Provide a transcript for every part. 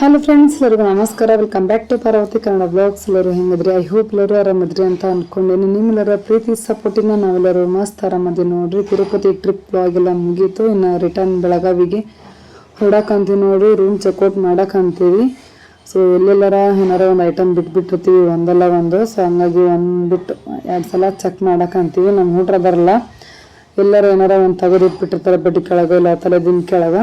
Hello friends ಎಲ್ಲರಿಗೂ ನಮಸ್ಕಾರ. Welcome back to Parvati Kannada blogs ಎಲ್ಲರೂ ಹೆಂಗಿದ್ರಿ? ಐ ಹೋಪ್ ಎಲ್ಲರೂ ಆರಾಮದ್ರಿ ಅಂತ ಅನ್ಕೊಂಡೇನಿ. ನಿಮ್ಮೆಲ್ಲರ ಪ್ರೀತಿ ಸಪೋರ್ಟಿನ ನಾವೆಲ್ಲರೂ ಮಸ್ತ್ ಆರಾಮದಿ ನೋಡ್ರಿ. ತಿರುಪತಿ ಟ್ರಿಪ್ ಬ್ಲಾಗ್ ಎಲ್ಲ ಮುಗೀತು. ಇನ್ನು ರಿಟರ್ನ್ ಬೆಳಗಾವಿಗೆ ಹೊಡಕಂತೀವಿ ನೋಡಿ ರೂಮ್ ಚೆಕ್ಔಟ್ ಮಾಡಕಂತೀವಿ ಸೊ ಎಲ್ಲೆಲ್ಲರ ಏನಾರ ಒಂದು ಐಟಮ್ ಬಿಟ್ಬಿಟ್ಟಿರ್ತೀವಿ. ಒಂದಲ್ಲ ಒಂದು. ಸೊ ಹಂಗಾಗಿ ಒಂದು ಬಿಟ್ಟು ಎರಡು ಸಲ ಚೆಕ್ ಮಾಡಕಂತೀವಿ ನಮ್ಮ ಹುಡ್ರ ಬರಲ್ಲ ಎಲ್ಲರೂ ಏನಾರ ಒಂದು ತೆಗೆದಿಟ್ಬಿಟ್ಟಿರ್ತಾರೆ ಬಡ್ಡಿ ಕೆಳಗೆ ಇಲ್ಲ ತಲೆದಿನ ಕೆಳಗೆ.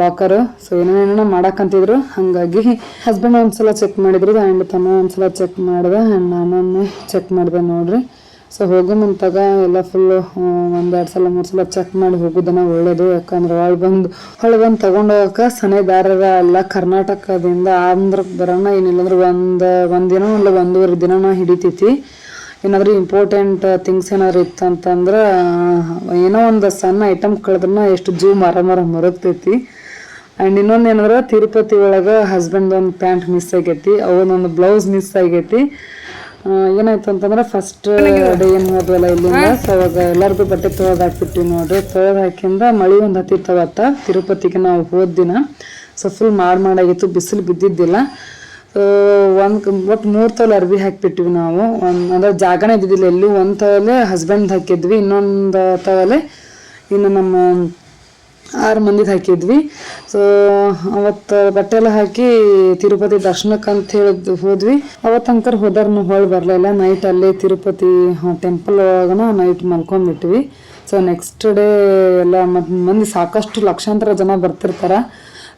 ಲಾಕರ್ ಸೊ ಏನೇನೇನೋ ಮಾಡಕ್ಕಂತಿದ್ರು ಹಾಗಾಗಿ ಹಸ್ಬೆಂಡ್ ಒಂದ್ಸಲ ಚೆಕ್ ಮಾಡಿದ್ರು ಆ್ಯಂಡ್ ತಮ್ಮ ಒಂದ್ಸಲ ಚೆಕ್ ಮಾಡಿದೆ ಆ್ಯಂಡ್ ನಾನೊಮ್ಮೆ ಚೆಕ್ ಮಾಡಿದೆ ನೋಡ್ರಿ. ಸೊ ಹೋಗೋ ಮುಂತಾಗ ಎಲ್ಲ ಫುಲ್ಲು ಒಂದೆರಡು ಸಲ, ಮೂರು ಸಲ ಚೆಕ್ ಮಾಡಿ ಹೋಗೋದನ್ನ ಒಳ್ಳೇದು. ಯಾಕಂದ್ರೆ ಒಳ ಬಂದು, ಹೊಳೆ ಬಂದು ತಗೊಂಡು ಹೋಗಕ್ಕೆ ಸನೇದಾರರ ಎಲ್ಲ ಕರ್ನಾಟಕದಿಂದ ಆಂಧ್ರ ಬರೋಣ, ಏನಿಲ್ಲಂದ್ರೆ ಒಂದು ಒಂದು ದಿನ ಇಲ್ಲ, ಒಂದೂವರೆ ದಿನನ ಹಿಡಿತೈತಿ. ಏನಾದರೂ ಇಂಪಾರ್ಟೆಂಟ್ ಥಿಂಗ್ಸ್ ಏನಾದ್ರು ಇತ್ತಂತಂದ್ರೆ, ಏನೋ ಒಂದು ಸಣ್ಣ ಐಟಮ್ ಕಳೆದ್ರನ್ನ ಎಷ್ಟು ಜೀವ ಮರ ಮರ ಮರಗ್ತೈತಿ. ಆ್ಯಂಡ್ ಇನ್ನೊಂದು ಏನಂದ್ರೆ ತಿರುಪತಿ ಒಳಗೆ ಹಸ್ಬೆಂಡ್ ಒಂದು ಪ್ಯಾಂಟ್ ಮಿಸ್ ಆಗೈತಿ ಅವನೊಂದು ಬ್ಲೌಸ್ ಮಿಸ್ ಆಗೈತಿ. ಏನಾಯ್ತು ಅಂತಂದ್ರೆ ಫಸ್ಟ್ ಡೇ ಏನು ಮಾಡಿದ್ವಲ್ಲ ಇಲ್ಲಿಂದ ಸೊ ಅವಾಗ ಎಲ್ಲರಿಗೂ ಬಟ್ಟೆ ತೊಳೆದು ಹಾಕ್ಬಿಟ್ಟಿವಿ ನೋಡ್ರಿ. ತೊಳೆದು ಹಾಕಿಂದ ಮಳಿ ಒಂದು ಹತ್ತಿತ್ತವತ್ತ ತಿರುಪತಿಗೆ ನಾವು ಹೋದ ದಿನ. ಸೊ ಫುಲ್ ಮಾಡಿ ಮಾಡಾಗಿತ್ತು ಬಿಸಿಲು ಬಿದ್ದಿದ್ದಿಲ್ಲ. ಒಂದು ಒಟ್ಟು ಮೂರು ತೊಲೆ ಅರ್ಬಿ ಹಾಕ್ಬಿಟ್ಟಿವಿ ನಾವು. ಒಂದು ಅಂದ್ರೆ ಜಾಗನೇ ಇದ್ದಿದ್ದಿಲ್ಲ ಎಲ್ಲಿ ಒಂದು ತವಲೆ ಹಸ್ಬೆಂಡ್ ಹಾಕಿದ್ವಿ ಇನ್ನೊಂದು ತವಲೆ ಇನ್ನು ನಮ್ಮ ಆರು ಮಂದಿ ಹಾಕಿದ್ವಿ. ಸೊ ಅವತ್ತು ಬಟ್ಟೆ ಎಲ್ಲ ಹಾಕಿ ತಿರುಪತಿ ದರ್ಶನಕ್ಕೆ ಅಂತ ಹೇಳಿದ್ ಹೋದ್ವಿ. ಅವತ್ತು ಅಂಕರ್ ಹೋದಾರ ಹೊಳ್ ಬರಲಿಲ್ಲ ನೈಟ್ ಅಲ್ಲೇ ತಿರುಪತಿ ಟೆಂಪಲ್ ಒಳಗನ ನೈಟ್ ಮಲ್ಕೊಂಡ್ಬಿಟ್ವಿ ಸೊ ನೆಕ್ಸ್ಟ್ ಡೇ ಎಲ್ಲ ಮಂದಿ ಸಾಕಷ್ಟು ಲಕ್ಷಾಂತರ ಜನ ಬರ್ತಿರ್ತಾರ.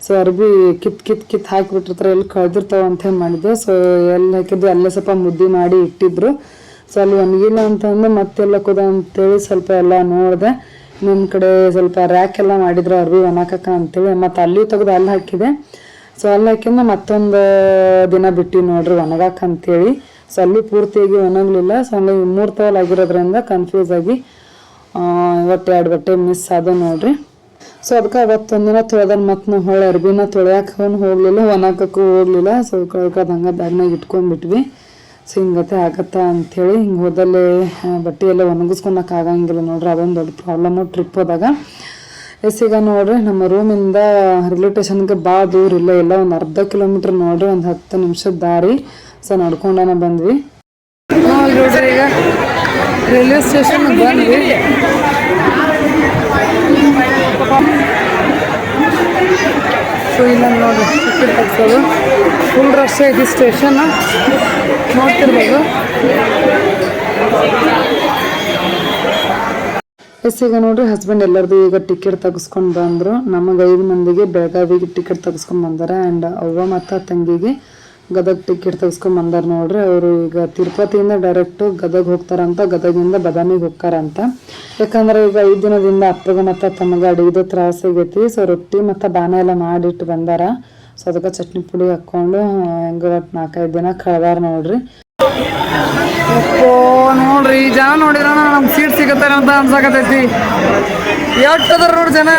ಸೊ ಅರ್ಬಿ ಕಿತ್ ಕಿತ್ ಕಿತ್ ಹಾಕಿಬಿಟ್ಟಿರ್ತಾರೆ. ಎಲ್ಲಿ ಕಳೆದಿರ್ತಾವ ಅಂತ ಹೇಳಿ ಮಾಡಿದ್ದೆ ಸೊ ಎಲ್ಲಿ ಹಾಕಿದ್ವಿ. ಅಲ್ಲೇ ಸ್ವಲ್ಪ ಮುದ್ದೆ ಮಾಡಿ ಇಟ್ಟಿದ್ರು. ಸೊ ಅಲ್ಲಿ ಒಣಗಿಲ್ಲ ಅಂತಂದ್ರೆ ಮತ್ತೆಲ್ಲ ಕುದ ಅಂತೇಳಿ ಸ್ವಲ್ಪ ಎಲ್ಲ ನೋಡಿದೆ. ನಿಮ್ಮ ಕಡೆ ಸ್ವಲ್ಪ ರ್ಯಾಕ್ ಎಲ್ಲ ಮಾಡಿದ್ರು ಅರ್ವಿ ಒಣಕಕ್ಕ ಅಂತೇಳಿ. ಮತ್ತು ಅಲ್ಲಿ ತೆಗೆದು ಅಲ್ಲಿ ಹಾಕಿದೆ. ಸೊ ಅಲ್ಲಿ ಹಾಕಿಂದ ಮತ್ತೊಂದು ದಿನ ಬಿಟ್ಟು ನೋಡ್ರಿ ಒಣಗಾಕ ಅಂತೇಳಿ. ಸೊ ಅಲ್ಲಿ ಪೂರ್ತಿಯಾಗಿ ಒಣಗಲಿಲ್ಲ. ಸೊ ಹಂಗಾಗಿ ಮೂರು ತವಲ್ ಆಗಿರೋದ್ರಿಂದ ಕನ್ಫ್ಯೂಸ್ ಆಗಿ ಒಟ್ಟು ಎರಡು ಬಟ್ಟೆ ಮಿಸ್ ಆದ ನೋಡ್ರಿ. ಸೊ ಅದಕ್ಕೆ ಅವತ್ತೊಂದಿನ ತೊಳೆದನ್ ಮತ್ತೆ ನಾವು ಹೊಳೆ ಅರ್ಬಿನ ತೊಳೆಯಕ್ಕೂ ಹೋಗಲಿಲ್ಲ, ಒಣಕಕ್ಕೂ ಹೋಗಲಿಲ್ಲ. ಸೊ ಕಳ್ಕದ ಹಂಗೆ ಬ್ಯಾಗ್ನಾಗ ಇಟ್ಕೊಂಡ್ಬಿಟ್ವಿ ಸೊ ಹಿಂಗತೆ ಆಗತ್ತಾ ಅಂಥೇಳಿ ಹಿಂಗೆ ಹೋದಲ್ಲೇ ಬಟ್ಟೆ ಎಲ್ಲ ಒಣಗಿಸ್ಕೊಳಕ್ಕೆ ಆಗಂಗಿಲ್ಲ ನೋಡ್ರಿ, ಅದೊಂದು ದೊಡ್ಡ ಪ್ರಾಬ್ಲಮ್ಮು ಟ್ರಿಪ್ ಹೋದಾಗ. ಎಸ್, ಈಗ ನೋಡ್ರಿ, ನಮ್ಮ ರೂಮಿಂದ ರೈಲ್ವೆ ಸ್ಟೇಷನ್ಗೆ ಭಾಳ ದೂರ ಇಲ್ಲ, ಎಲ್ಲ ಒಂದು ಅರ್ಧ ಕಿಲೋಮೀಟ್ರ್ ನೋಡ್ರಿ, ಒಂದು ಹತ್ತು ನಿಮಿಷದ ದಾರಿ. ಸೊ, ನಡ್ಕೊಂಡನ ಬಂದ್ವಿ. ನೋಡ್ರಿ ಈಗ ರೈಲ್ವೆ ಸ್ಟೇಷನ್ ಬಂದ್ವಿ. ಇಲ್ಲ ನೋಡಿ ಟಿಕೆಟ್ ತೆಗ್ಸೋದು ಫುಲ್ ರಶ್ ಐತಿ ಸ್ಟೇಷನ್ ನೋಡ್ತಿರ್ಬೋದು. ಎಸ್, ಈಗ ನೋಡ್ರಿ ಹಸ್ಬೆಂಡ್ ಎಲ್ಲರದು ಈಗ ಟಿಕೆಟ್ ತೆಗೆಸ್ಕೊಂಡು ಬಂದರು. ನಮಗೆ ಐದು ಮಂದಿಗೆ ಬೆಳಗಾವಿಗೆ ಟಿಕೆಟ್ ತೆಗೆಸ್ಕೊಂಡು ಬಂದಾರೆ. ಆ್ಯಂಡ್ ಅವ್ವ ಮತ್ತು ತಂಗಿಗೆ ಗದಗ ಟಿಕೆಟ್ ತೆಗೆಸ್ಕೊಂಬಂದಾರ ನೋಡ್ರಿ ಅವರು ಈಗ ತಿರುಪತಿಯಿಂದ ಡೈರೆಕ್ಟು ಗದಗ ಹೋಗ್ತಾರಂತ ಗದಗಿಂದ ಬದಾಮಿಗೆ ಹೋಗ್ತಾರಂತ ಯಾಕಂದ್ರೆ ಈಗ ಐದು ದಿನದಿಂದ ಅಪ್ಪಗೆ ಮತ್ತು ತಮಗೆ ಅಡುಗೆದು ತ್ರಾಸ ಆಗೈತಿ ಸೊ ರೊಟ್ಟಿ ಮತ್ತು ಬಾನ ಎಲ್ಲ ಮಾಡಿಟ್ಟು ಬಂದಾರ. ಸೊ ಅದಕ್ಕೆ ಚಟ್ನಿ ಪುಡಿ ಹಾಕ್ಕೊಂಡು ಹೆಂಗ ನಾಲ್ಕೈದು ದಿನ ಕಳೆದಾರ ನೋಡ್ರಿ. ಓ ನೋಡ್ರಿ ಈ ಜನ ನೋಡಿದ್ರ ನಮ್ ಸೀಟ್ ಸಿಗತ್ತಾರ ಅಂತ ಅನ್ಸಕತೈತಿ ಎಷ್ಟದ್ರ ನೋಡ್ರಿ ಜನ?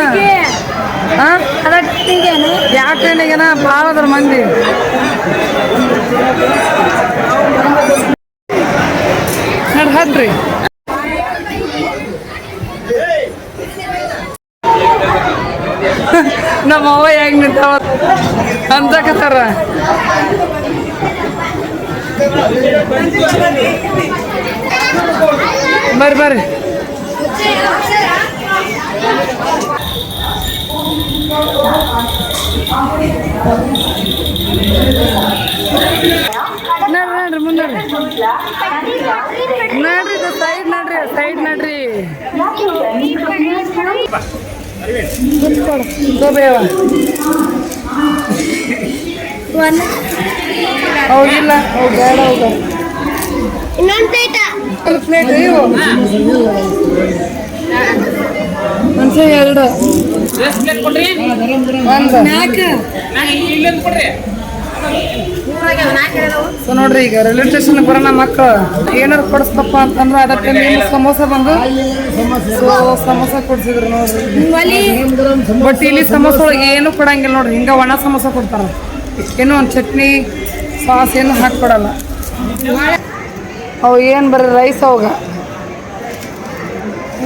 ಯಾವ ಟ್ರೈನಿಗೆನ ಭಾಳ ಅದ್ರ ಮಂದಿ. ಹತ್ರಿ. ನಮ್ಮ ಅವ್ವ ಹೆಂಗ್ ನಿಂತಾವ? ಅನ್ಸಕತ್ತಾರ ಬರ್ರಿ ಬರ್ರಿ. ನಡ್ರಿ ಮುಂದೆ ನಡ್ರಿ. ಸೈಡ್ ನಡ್ರಿ ಸೈಡ್ ನಡ್ರಿ. ಹೌದಿಲ್ಲ ಬೇಡ, ಹೌದ. ಇನ್ನೊಂದು ಪ್ಲೇಟ ಪ್ಲೇಟ್ ಮನ್ಸ ಎರಡು. ಸೊ ನೋಡ್ರಿ ಈಗ ರೈಲ್ವೆ ಸ್ಟೇಷನ್ ಬರೋಣ ಮಕ್ಕಳು ಏನಾರು ಕೊಡಿಸ್ತಪ್ಪ ಅಂತಂದ್ರೆ ಅದಕ್ಕೆ ಏನು ಸಮೋಸ ಬಂದು. ಸೊ ಸಮೋಸ ಕೊಡ್ಸಿದ್ರು ನೋಡ್ರಿ. ಬಟ್ ಇಲ್ಲಿ ಸಮೋಸ ಒಳಗೆ ಏನು ಕೊಡಂಗಿಲ್ಲ ನೋಡ್ರಿ. ಹಿಂಗ ಒಣ ಸಮೋಸ ಕೊಡ್ತಾರ. ಏನು ಒಂದು ಚಟ್ನಿ ಸಾಸ್ ಏನು ಹಾಕ್ಕೊಡಲ್ಲ ಅವು ಏನು ಬರ್ರಿ ರೈಸ್ ಅವಾಗ.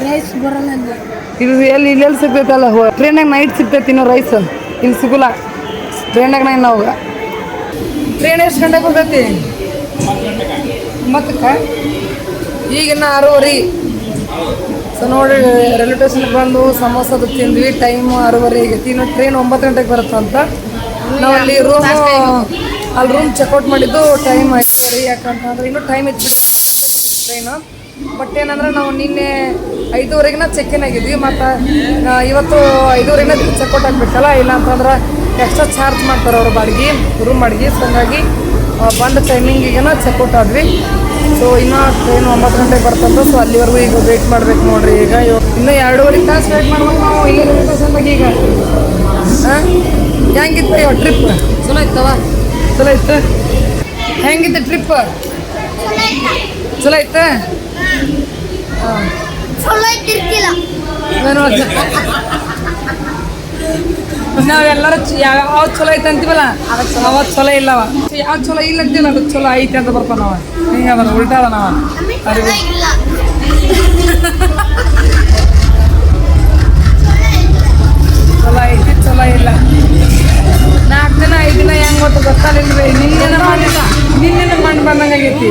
ರೈಸ್ ಬರಲ್ಲ ಇದು ಎಲ್ಲಿ ಇಲ್ಲೆಲ್ಲಿ ಸಿಗ್ತೈತಲ್ಲ ಟ್ರೈನಾಗ ನೈಟ್ ಸಿಗ್ತೈತಿ ಇನ್ನೂ ರೈಸ್ ಇಲ್ಲಿ ಸಿಗುಲ್ಲ. ಟ್ರೈನಾಗ ನಾ ಇನ್ನು ಅವಾಗ ಟ್ರೈನ್ ಎಷ್ಟು ಗಂಟೆಗೆ ಹೋಗೈತಿ ಮತ್ತಕ್ಕ ಈಗಿನ್ನ ಆರೂವರೆ. ಸೊ ನೋಡಿ ರೈಲ್ವೆ ಸ್ಟೇಷನ್ಗೆ ಬಂದು ಸಮೋಸದು ತಿಂದ್ವಿ ಟೈಮ್ ಆರೂವರೆ ಆಗೈತಿ. ಇನ್ನು ಟ್ರೈನ್ ಒಂಬತ್ತು ಗಂಟೆಗೆ ಬರುತ್ತಂತ ನಾವು ಅಲ್ಲಿ ರೂಮ್ ಅಲ್ಲಿ ರೂಮ್ ಚೆಕ್ಔಟ್ ಮಾಡಿದ್ದು ಟೈಮ್ ಐದುವರೆ ಯಾಕಂತಂದ್ರೆ ಇನ್ನೂ ಟೈಮ್ ಇತ್ತು ಟ್ರೈನು ಬಟ್ ಏನಂದ್ರೆ ನಾವು ನಿನ್ನೆ ಐದುವರೆಗಿನ ಚೆಕ್ ಇನ್ ಆಗಿದ್ವಿ ಮತ್ತು ಇವತ್ತು ಐದುವರೆಗಿನ ಚೆಕ್ಔಟ್ ಆಗಬೇಕಲ್ಲ ಇಲ್ಲ ಅಂತಂದ್ರೆ ಎಕ್ಸ್ಟ್ರಾ ಚಾರ್ಜ್ ಮಾಡ್ತಾರೆ ಅವರು ಬಾಡಿಗೆ ರೂಮ್ ಬಾಡಿಗೆ. ಸೊ ಹಂಗಾಗಿ ಬಂದ ಟೈಮಿಂಗಿಗೆನ ಚೆಕ್ಔಟ್ ಆದ್ವಿ. ಸೊ ಇನ್ನೂ ಟ್ರೈನ್ ಒಂಬತ್ತು ಗಂಟೆಗೆ ಬರ್ತಂತ ಸೊ ಅಲ್ಲಿವರೆಗೂ ಈಗ ವೇಟ್ ಮಾಡ್ಬೇಕು ನೋಡ್ರಿ ಈಗ. ಇನ್ನೂ ಎರಡೂವರೆ ತಾಸು ವೇಟ್ ಮಾಡ್ಬೇಕು ನಾವು ಇಲ್ಲಿ ಸ್ಟೇಷನ್ದಾಗ ಈಗ. ಹಾಂ ಹೆಂಗಿತ್ತು ಇವ ಟ್ರಿಪ್ ಚಲೋ ಇತ್ತವ ಚಲೋ ಇತ್ತು ಹೆಂಗಿತ್ತು ಟ್ರಿಪ್ ಚಲೋ ಇತ್ತ ಚಲೋ ಇದ್ದಿರ್ತಿಲ್ಲ ನಾವೆಲ್ಲರೂ ಯಾವ ಚಲೋ ಐತೆ ಅಂತೀವಲ್ಲ? ಅವತ್ತು ಚಲೋ ಇಲ್ಲವ ಯಾವ ಚಲೋ ಇಲ್ಲ ಅಂತೀವಲ್ಲ ಅದು ಚಲೋ ಐತೆ ಅಂತ ಬರ್ತಾವ ನಾವ ಹಿಂಗೆ ಅದ ಉಲ್ಟಾ ಅದ ನಾವ ಚಲೋ ಐತಿ ಚಲೋ ಇಲ್ಲ. ನಾಲ್ಕು ದಿನ ಐದು ದಿನ ಹೆಂಗ್ ಗೊತ್ತು ಗೊತ್ತಾಲಿಲ್ರಿ ನಿನ್ನೆನ ಮಾಡಿಲ್ಲ ನಿನ್ನೆ ಮಣ್ಣು ಬಂದಂಗೆ ಆಗೈತಿ.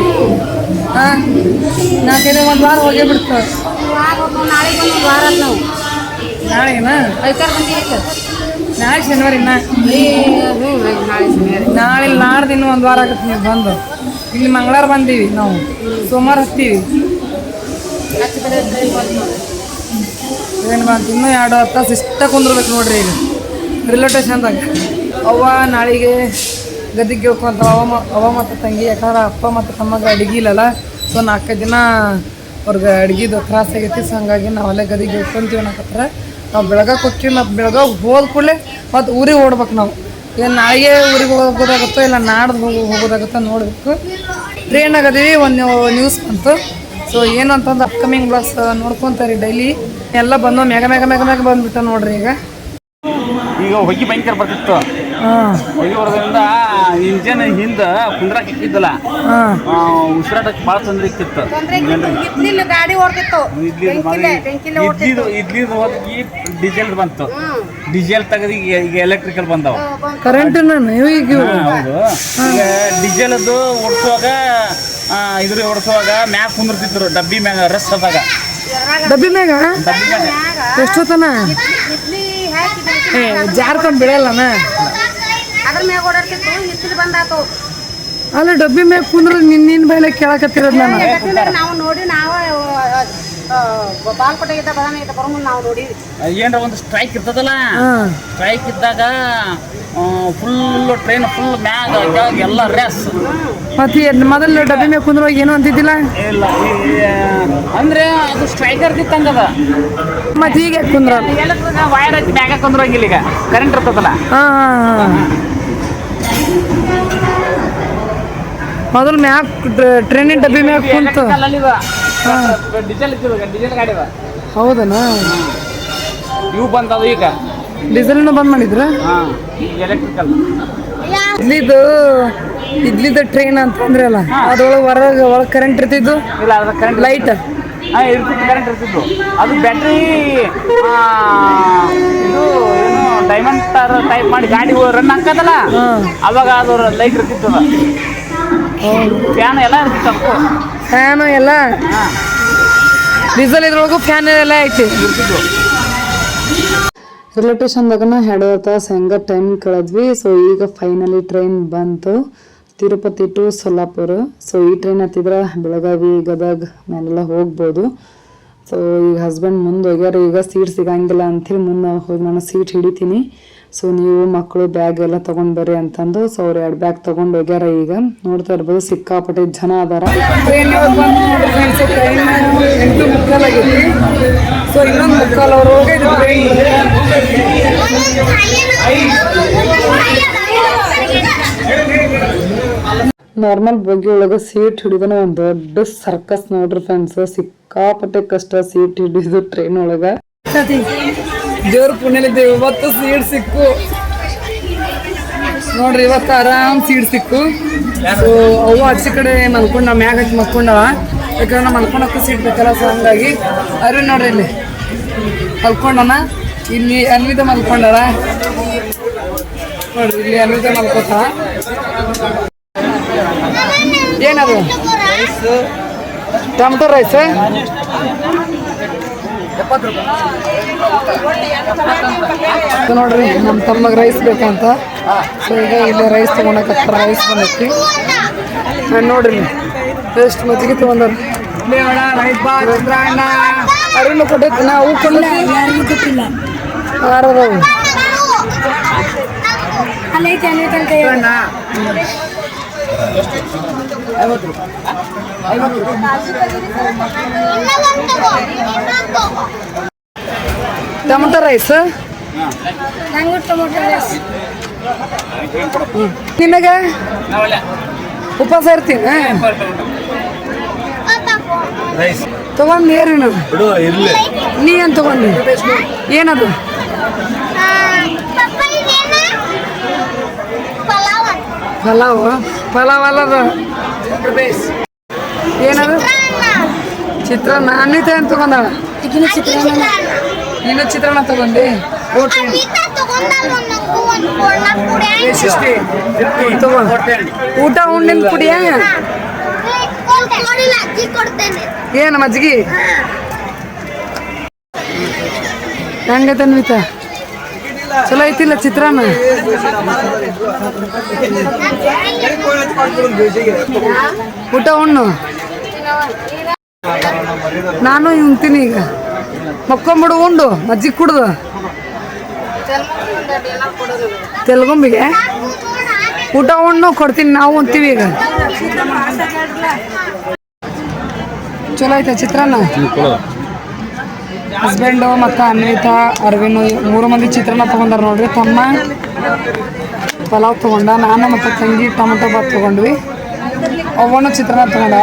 ಹಾಂ. ನಾಲ್ಕೈದು ಒಂದು ವಾರ ಹೋಗೇ ಬಿಡ್ತು. ನಾಳೆಗೆ ಒಂದು ವಾರ ನಾವು. ನಾಳೆನಾ? ಐತಾರ ನಾಳೆ ಶನಿವಾರ ಇನ್ನ ನಾಳೆ ಶನಿವಾರ. ನಾಳೆ ನಾಡ್ದು ಇನ್ನೂ ಒಂದು ವಾರ ಆಗುತ್ತೆ ನೀವು ಬಂದು. ಇಲ್ಲಿ ಮಂಗಳವಾರ ಬಂದೀವಿ ನಾವು. ಸೋಮವಾರ ಹತ್ತೀವಿ. ಏನು ಬಂತು ಇನ್ನೂ ಎರಡು ಹತ್ತು ತಾಸು ಇಷ್ಟ ಕುಂದ್ರಬೇಕು ನೋಡ್ರಿ ಈಗ ರೈಲ್ವೆ ಸ್ಟೇಷನ್ದಾಗ ಅವ್ವ ನಾಳೆಗೆ ಗದಿಗೆ ಗಿಳ್ಕೊಂತ ಅವ ಅವ ಮತ್ತು ತಂಗಿ, ಯಾಕಂದ್ರೆ ಅಪ್ಪ ಮತ್ತು ತಮ್ಮಗ ಅಡಿಗೆ ಇಲ್ಲಲ್ಲ ಸೊ ನಾಲ್ಕೈದು ದಿನ ಅವ್ರಿಗೆ ಅಡ್ಗಿದು ಆಗೈತಿ ಸೊ ಹಂಗಾಗಿ ನಾವು ಅಲ್ಲೇ ಗದಿಗೆ ಹೋಗ್ಕೊಂತೀವಿ ನಾವು ಬೆಳಗಾಗೆ ಹೋಗ್ತೀವಿ ಮತ್ತು ಬೆಳಗಾಗೆ ಹೋದ ಕೂಡಲೇ ಮತ್ತು ಊರಿಗೆ ಓಡ್ಬೇಕು ನಾವು. ಏನು ನಾಳೆಗೆ ಊರಿಗೆ ಹೋಗೋದಾಗುತ್ತೋ ಇಲ್ಲ ನಾಡ್ದು ಹೋಗಿ, ಹೋಗೋದಾಗುತ್ತೋ ನೋಡಬೇಕು. ಟ್ರೈನ್ ಆಗದೀವಿ ಒಂದು ನ್ಯೂಸ್ ಬಂತು. ಸೊ ಏನಂತಂದ್ರೆ ಅಪ್ಕಮಿಂಗ್ ಬ್ಲಾಸ್ ನೋಡ್ಕೊತಾರೆ ಡೈಲಿ ಎಲ್ಲ ಬಂದು ಮೆಗ ಮೆಗ ಮೆಗ ಮೆಗ ಬಂದ್ಬಿಟ್ಟ ನೋಡ್ರಿ ಈಗ. ಈಗ ಹೊಗೆ ಭಯಂಕರ ಬರ್ತಿತ್ತು. ಹಾಂ. ಹೊಗೆ ಬರೋದ್ರಿಂದ ಇಂಜನ್ ಹಿಂದೆ ಕುಂದ್ರಾಕ್ ಇಕ್ಕಿದ್ದಲ್ಲ ಉಸಿರಾಟಕ್ಕೆ ಭಾಳ ತೊಂದರೆ ಇಕ್ಕಿತ್ತು. ಗಾಡಿ ಹೋಗಿ ಡೀಸೆಲ್ ಬಂತು. ಡೀಸೆಲ್ ತೆಗೆದು ಈಗ ಎಲೆಕ್ಟ್ರಿಕಲ್ ಬಂದವ. ಕರೆಂಟ್ ಹೌದು. ಈಗ ಡೀಸೆಲ್ದು ಓಡಿಸುವಾಗ ಇದ್ರ ಓಡಿಸುವಾಗ ಮ್ಯಾಗ ಕುಂದಿರ್ತಿದ್ರು ಡಬ್ಬಿ ಮ್ಯಾಗ ರಸ್ ಅದಾಗ ಡಬ್ಬಿ ಮ್ಯಾಗ? ಡಬ್ಬಿ ಮ್ಯಾಗ. ಎಷ್ಟೊತ್ತನ? ಜಾರ್ಕೊಂಡ್ ಬಿಡಲ್ಲನ ಅದ್ರ ಮ್ಯಾಗ ಓಡಾಡ್ತಿತ್ತು ಇತ್ತಿಲ್ ಬಂದಾತು. ಅಲ್ಲ ಡಬ್ಬಿ ಮ್ಯಾಗ ಕುಂದ್ರ ನಿನ್ನ ಮೇಲೆ ಬೈಲೆ ಕೇಳಕತ್ತಿರೋದು ನಾನು. ಯಾಕಂದ್ರೆ ನಾವು ನೋಡಿ ನಾವು ಬಾಲ್ಕೋಟೆಗಿದ್ದ ಇದ್ದ ನಾವು ನೋಡಿ. ಏನ್ರ ಒಂದು ಸ್ಟ್ರೈಕ್ ಇರ್ತದಲ್ಲ? ಸ್ಟ್ರೈಕ್ ಇದ್ದಾಗ ಫುಲ್ ಟ್ರೈನ್ ಫುಲ್ ಮ್ಯಾಗ ಕೆಳಗೆ ಎಲ್ಲ ರೇಸ್ ಮತ್ತೆ ಮೊದಲು ಡಬ್ಬಿ ಮೇಲೆ ಕುಂದ್ರುವಾಗ ಏನು ಅಂತಿದ್ದಿಲ್ಲ? ಇಲ್ಲ ಅಂದ್ರೆ ಅದು ಸ್ಟ್ರೈಕರ್ ಇತ್ತಂಗದ ಮತ್ತೆ ಈಗ ಕುಂದ್ರ? ಎಲ್ಲ ವೈರ್ ಐತಿ ಮ್ಯಾಗ ಕುಂದ್ರೋಗಿಲ್ಲ ಈಗ ಕರೆಂಟ್ ಇರ್ತದಲ್ಲ? ಹಾಂ ಹಾಂ ಹಾಂ. ಮೊದಲು ಮ್ಯಾಕ್ ಟ್ರೈನಿನ ಡಬ್ಬಿ ಮ್ಯಾಕ್ ಕುಂತು. ಅದ ಹೌದನಾ? ಇವು ಬಂದದ ಈಗ. ಡೀಸೆಲ್ನು ಬಂದ್ ಮಾಡಿದ್ರ? ಎಲೆಕ್ಟ್ರಿಕಲ್ ಇದ್ಲಿದ್ದು ಟ್ರೈನ್ ಅಂತ ಅಂದ್ರಲ್ಲ ಅದ್ರೊಳಗೆ ಹೊರಗೆ ಒಳಗೆ ಕರೆಂಟ್ ಇರ್ತಿದ್ದು? ಇಲ್ಲ ಅದ್ರ ಕರೆಂಟ್ ಲೈಟ್ ಹಾಂ ಇರ್ತಿತ್ತು ಕರೆಂಟ್ ಇರ್ತಿತ್ತು ಅದು ಬ್ಯಾಟ್ರಿ ಇದು ಏನು? ಡೈಮಂಡ್ ತರ ಟೈಪ್ ಮಾಡಿ ಗಾಡಿ ರನ್ ಹಾಕದಲ್ಲ ಅವಾಗ ಅದು ಲೈಟ್ ಇರ್ತಿತ್ತು ಫ್ಯಾನ್ ಎಲ್ಲ ಇರ್ತಿತ್ತು ಫ್ಯಾನು ಎಲ್ಲ? ಡೀಸೆಲ್ ಇದ್ರೊಳಗೂ ಫ್ಯಾನ್ ಎಲ್ಲ ಐತಿ. ಸ್ಟೇಷನ್ದಾಗನ ಎರಡು ತಾಸು ಹೆಂಗ ಟೈಮ್ ಕಳೆದ್ವಿ. ಸೊ ಈಗ ಫೈನಲಿ ಟ್ರೈನ್ ಬಂತು. ತಿರುಪತಿ ಟು ಸೊಲ್ಲಾಪುರ ಸೊ ಈ ಟ್ರೈನ್ ಹತ್ತಿದ್ರೆ ಬೆಳಗಾವಿ ಗದಗ್ ಮೇಲೆಲ್ಲ ಹೋಗ್ಬೋದು. ಸೊ ಈಗ ಹಸ್ಬೆಂಡ್ ಮುಂದೆ ಹೋಗ್ಯಾರ ಈಗ ಸೀಟ್ ಸಿಗಂಗಿಲ್ಲ ಅಂತೇಳಿ ಮುಂದೆ ಹೋಗಿ ನಾನು ಸೀಟ್ ಹಿಡಿತೀನಿ. ಸೊ ನೀವು ಮಕ್ಕಳು ಬ್ಯಾಗ್ ಎಲ್ಲ ತೊಗೊಂಡು ಬರ್ರಿ ಅಂತಂದು ಸೊ ಅವ್ರು ಎರಡು ಬ್ಯಾಗ್ ತಗೊಂಡು ಹೋಗ್ಯಾರ ಈಗ. ನೋಡ್ತಾ ಇರ್ಬೋದು ಸಿಕ್ಕಾಪಟ್ಟೆ ಜನ ಅದಾರ. ಎಂಟು ಮುಕ್ಕಾಲಾಗೈತಿ ಸೊ ಇನ್ನೊಂದು ಮುಕ್ಕಾಲು ಅವ್ರು ಹೋಗಿದ್ರು. ನಾರ್ಮಲ್ ಬಗ್ಗೆ ಒಳಗೆ ಸೀಟ್ ಹಿಡಿದನ ಒಂದು ದೊಡ್ಡ ಸರ್ಕಸ್ ನೋಡ್ರಿ ಫ್ರೆಂಡ್ಸ್ ಸಿಕ್ಕಾಪಟ್ಟೆ ಕಷ್ಟ ಸೀಟ್ ಹಿಡಿದು ಟ್ರೈನ್ ಒಳಗ. ದೇವ್ರ ಪುಣ್ಯಲಿದ್ದೇವೆ ಇವತ್ತು ಸೀಟ್ ಸಿಕ್ಕು. ನೋಡ್ರಿ, ಇವತ್ತು ಆರಾಮ್ ಸೀಟ್ ಸಿಕ್ಕು. ಅವು ಆಚೆ ಕಡೆ ಮಲ್ಕೊಂಡ, ಮ್ಯಾಗ ಹಚ್ಚಿ ಮಲ್ಕೊಂಡವ. ಯಾಕಂದ್ರೆ ನಾವು ಮಲ್ಕೊಳಕ್ಕೂ ಸೀಟ್ ಬೇಕಲ್ಲ ಸೊ ಹಂಗಾಗಿ ನೋಡ್ರಿ ಇಲ್ಲಿ. ಮಲ್ಕೊಂಡನ. ಇಲ್ಲಿ ಅನ್ವಿತ ಮಲ್ಕೊಂಡಾರ ನೋಡ್ರಿ, ಇಲ್ಲಿ ಅನ್ವಿತ ಮಲ್ಕೋತ ಏನದು? Tomato rice? ನೋಡ್ರಿ ನಮ್ಮ ತಮ್ಮಗೆ ರೈಸ್ ಬೇಕಂತ. ಸೊ ಈಗ ಇಲ್ಲಿ ರೈಸ್ ತೊಗೊಳಕತ್ತ ರೈಸ್ ಬಂದೈತಿ. ನೋಡ್ರಿ ಎಷ್ಟು ಮಜ್ಜಿಗೆ ತೊಗೊಂಡ್ರಿ. ಅರಿನು ಕೊಟ್ಟೈತಿ ನಾವು ಕೊಟ್ಟಿಲ್ಲ ಆರದವು ಟೊಮಟೊ ರೈಸ್? ನಿನಗ? ಉಪವಾಸ ಇರ್ತೀನಿ. ತಗೊಂಡ್ ನೀರು ನೀ ಏನ್ ತಗೊಂಡಿ? ಏನದು? ಪಲಾವ್ ಪಲಾವ್ ಅಲ್ಲದ? ಏನದು? ಚಿತ್ರಾನ್ನ. ಅನಿತ ಏನ್ ತಗೊಂಡಾಳ? ನೀನು ಚಿತ್ರಾನ್ನ. ತಗೊಂಡಿ? ಓಟ್ ತಗೋ. ಊಟ ಉಂಡಿನ ಕುಡಿಯ ಏನು? ಮಜ್ಜಿಗೆ ಹೆಂಗೈತೆ ಅನ್ವಿತ? ಚಲೋ ಐತಿಲ್ಲ ಚಿತ್ರಾನ್ನ? ಊಟ ಉಣ್ಣು. ನಾನು ಉಣ್ತೀನಿ ಈಗ. ಮಕ್ಕೊಂಬಿಡು, ಉಂಡು, ಮಜ್ಜಿಗೆ ಕುಡ್ದು. ತೆಲುಗುಂಬಿಗೆ? ಊಟ ಉಣ್ಣು, ಕೊಡ್ತೀನಿ, ನಾವು ಉಣ್ತೀವಿ ಈಗ. ಚಲೋ ಐತೆ ಚಿತ್ರಾನ್ನ? ಹಸ್ಬೆಂಡು ಮತ್ತು ಅನ್ವಿತಾ ಅರವಿಂದ್ ಮೂರು ಮಂದಿ ಚಿತ್ರಾನ್ನ ತೊಗೊಂಡಾರ ನೋಡ್ರಿ. ತಮ್ಮ ಪಲಾವ್ ತೊಗೊಂಡ ನಾನು ಮತ್ತು ತಂಗಿ ಟೊಮೆಟೊ ಬಾತ್ ತೊಗೊಂಡ್ವಿ. ಅವನು ಚಿತ್ರಾನ್ನ ತೊಗೊಂಡ.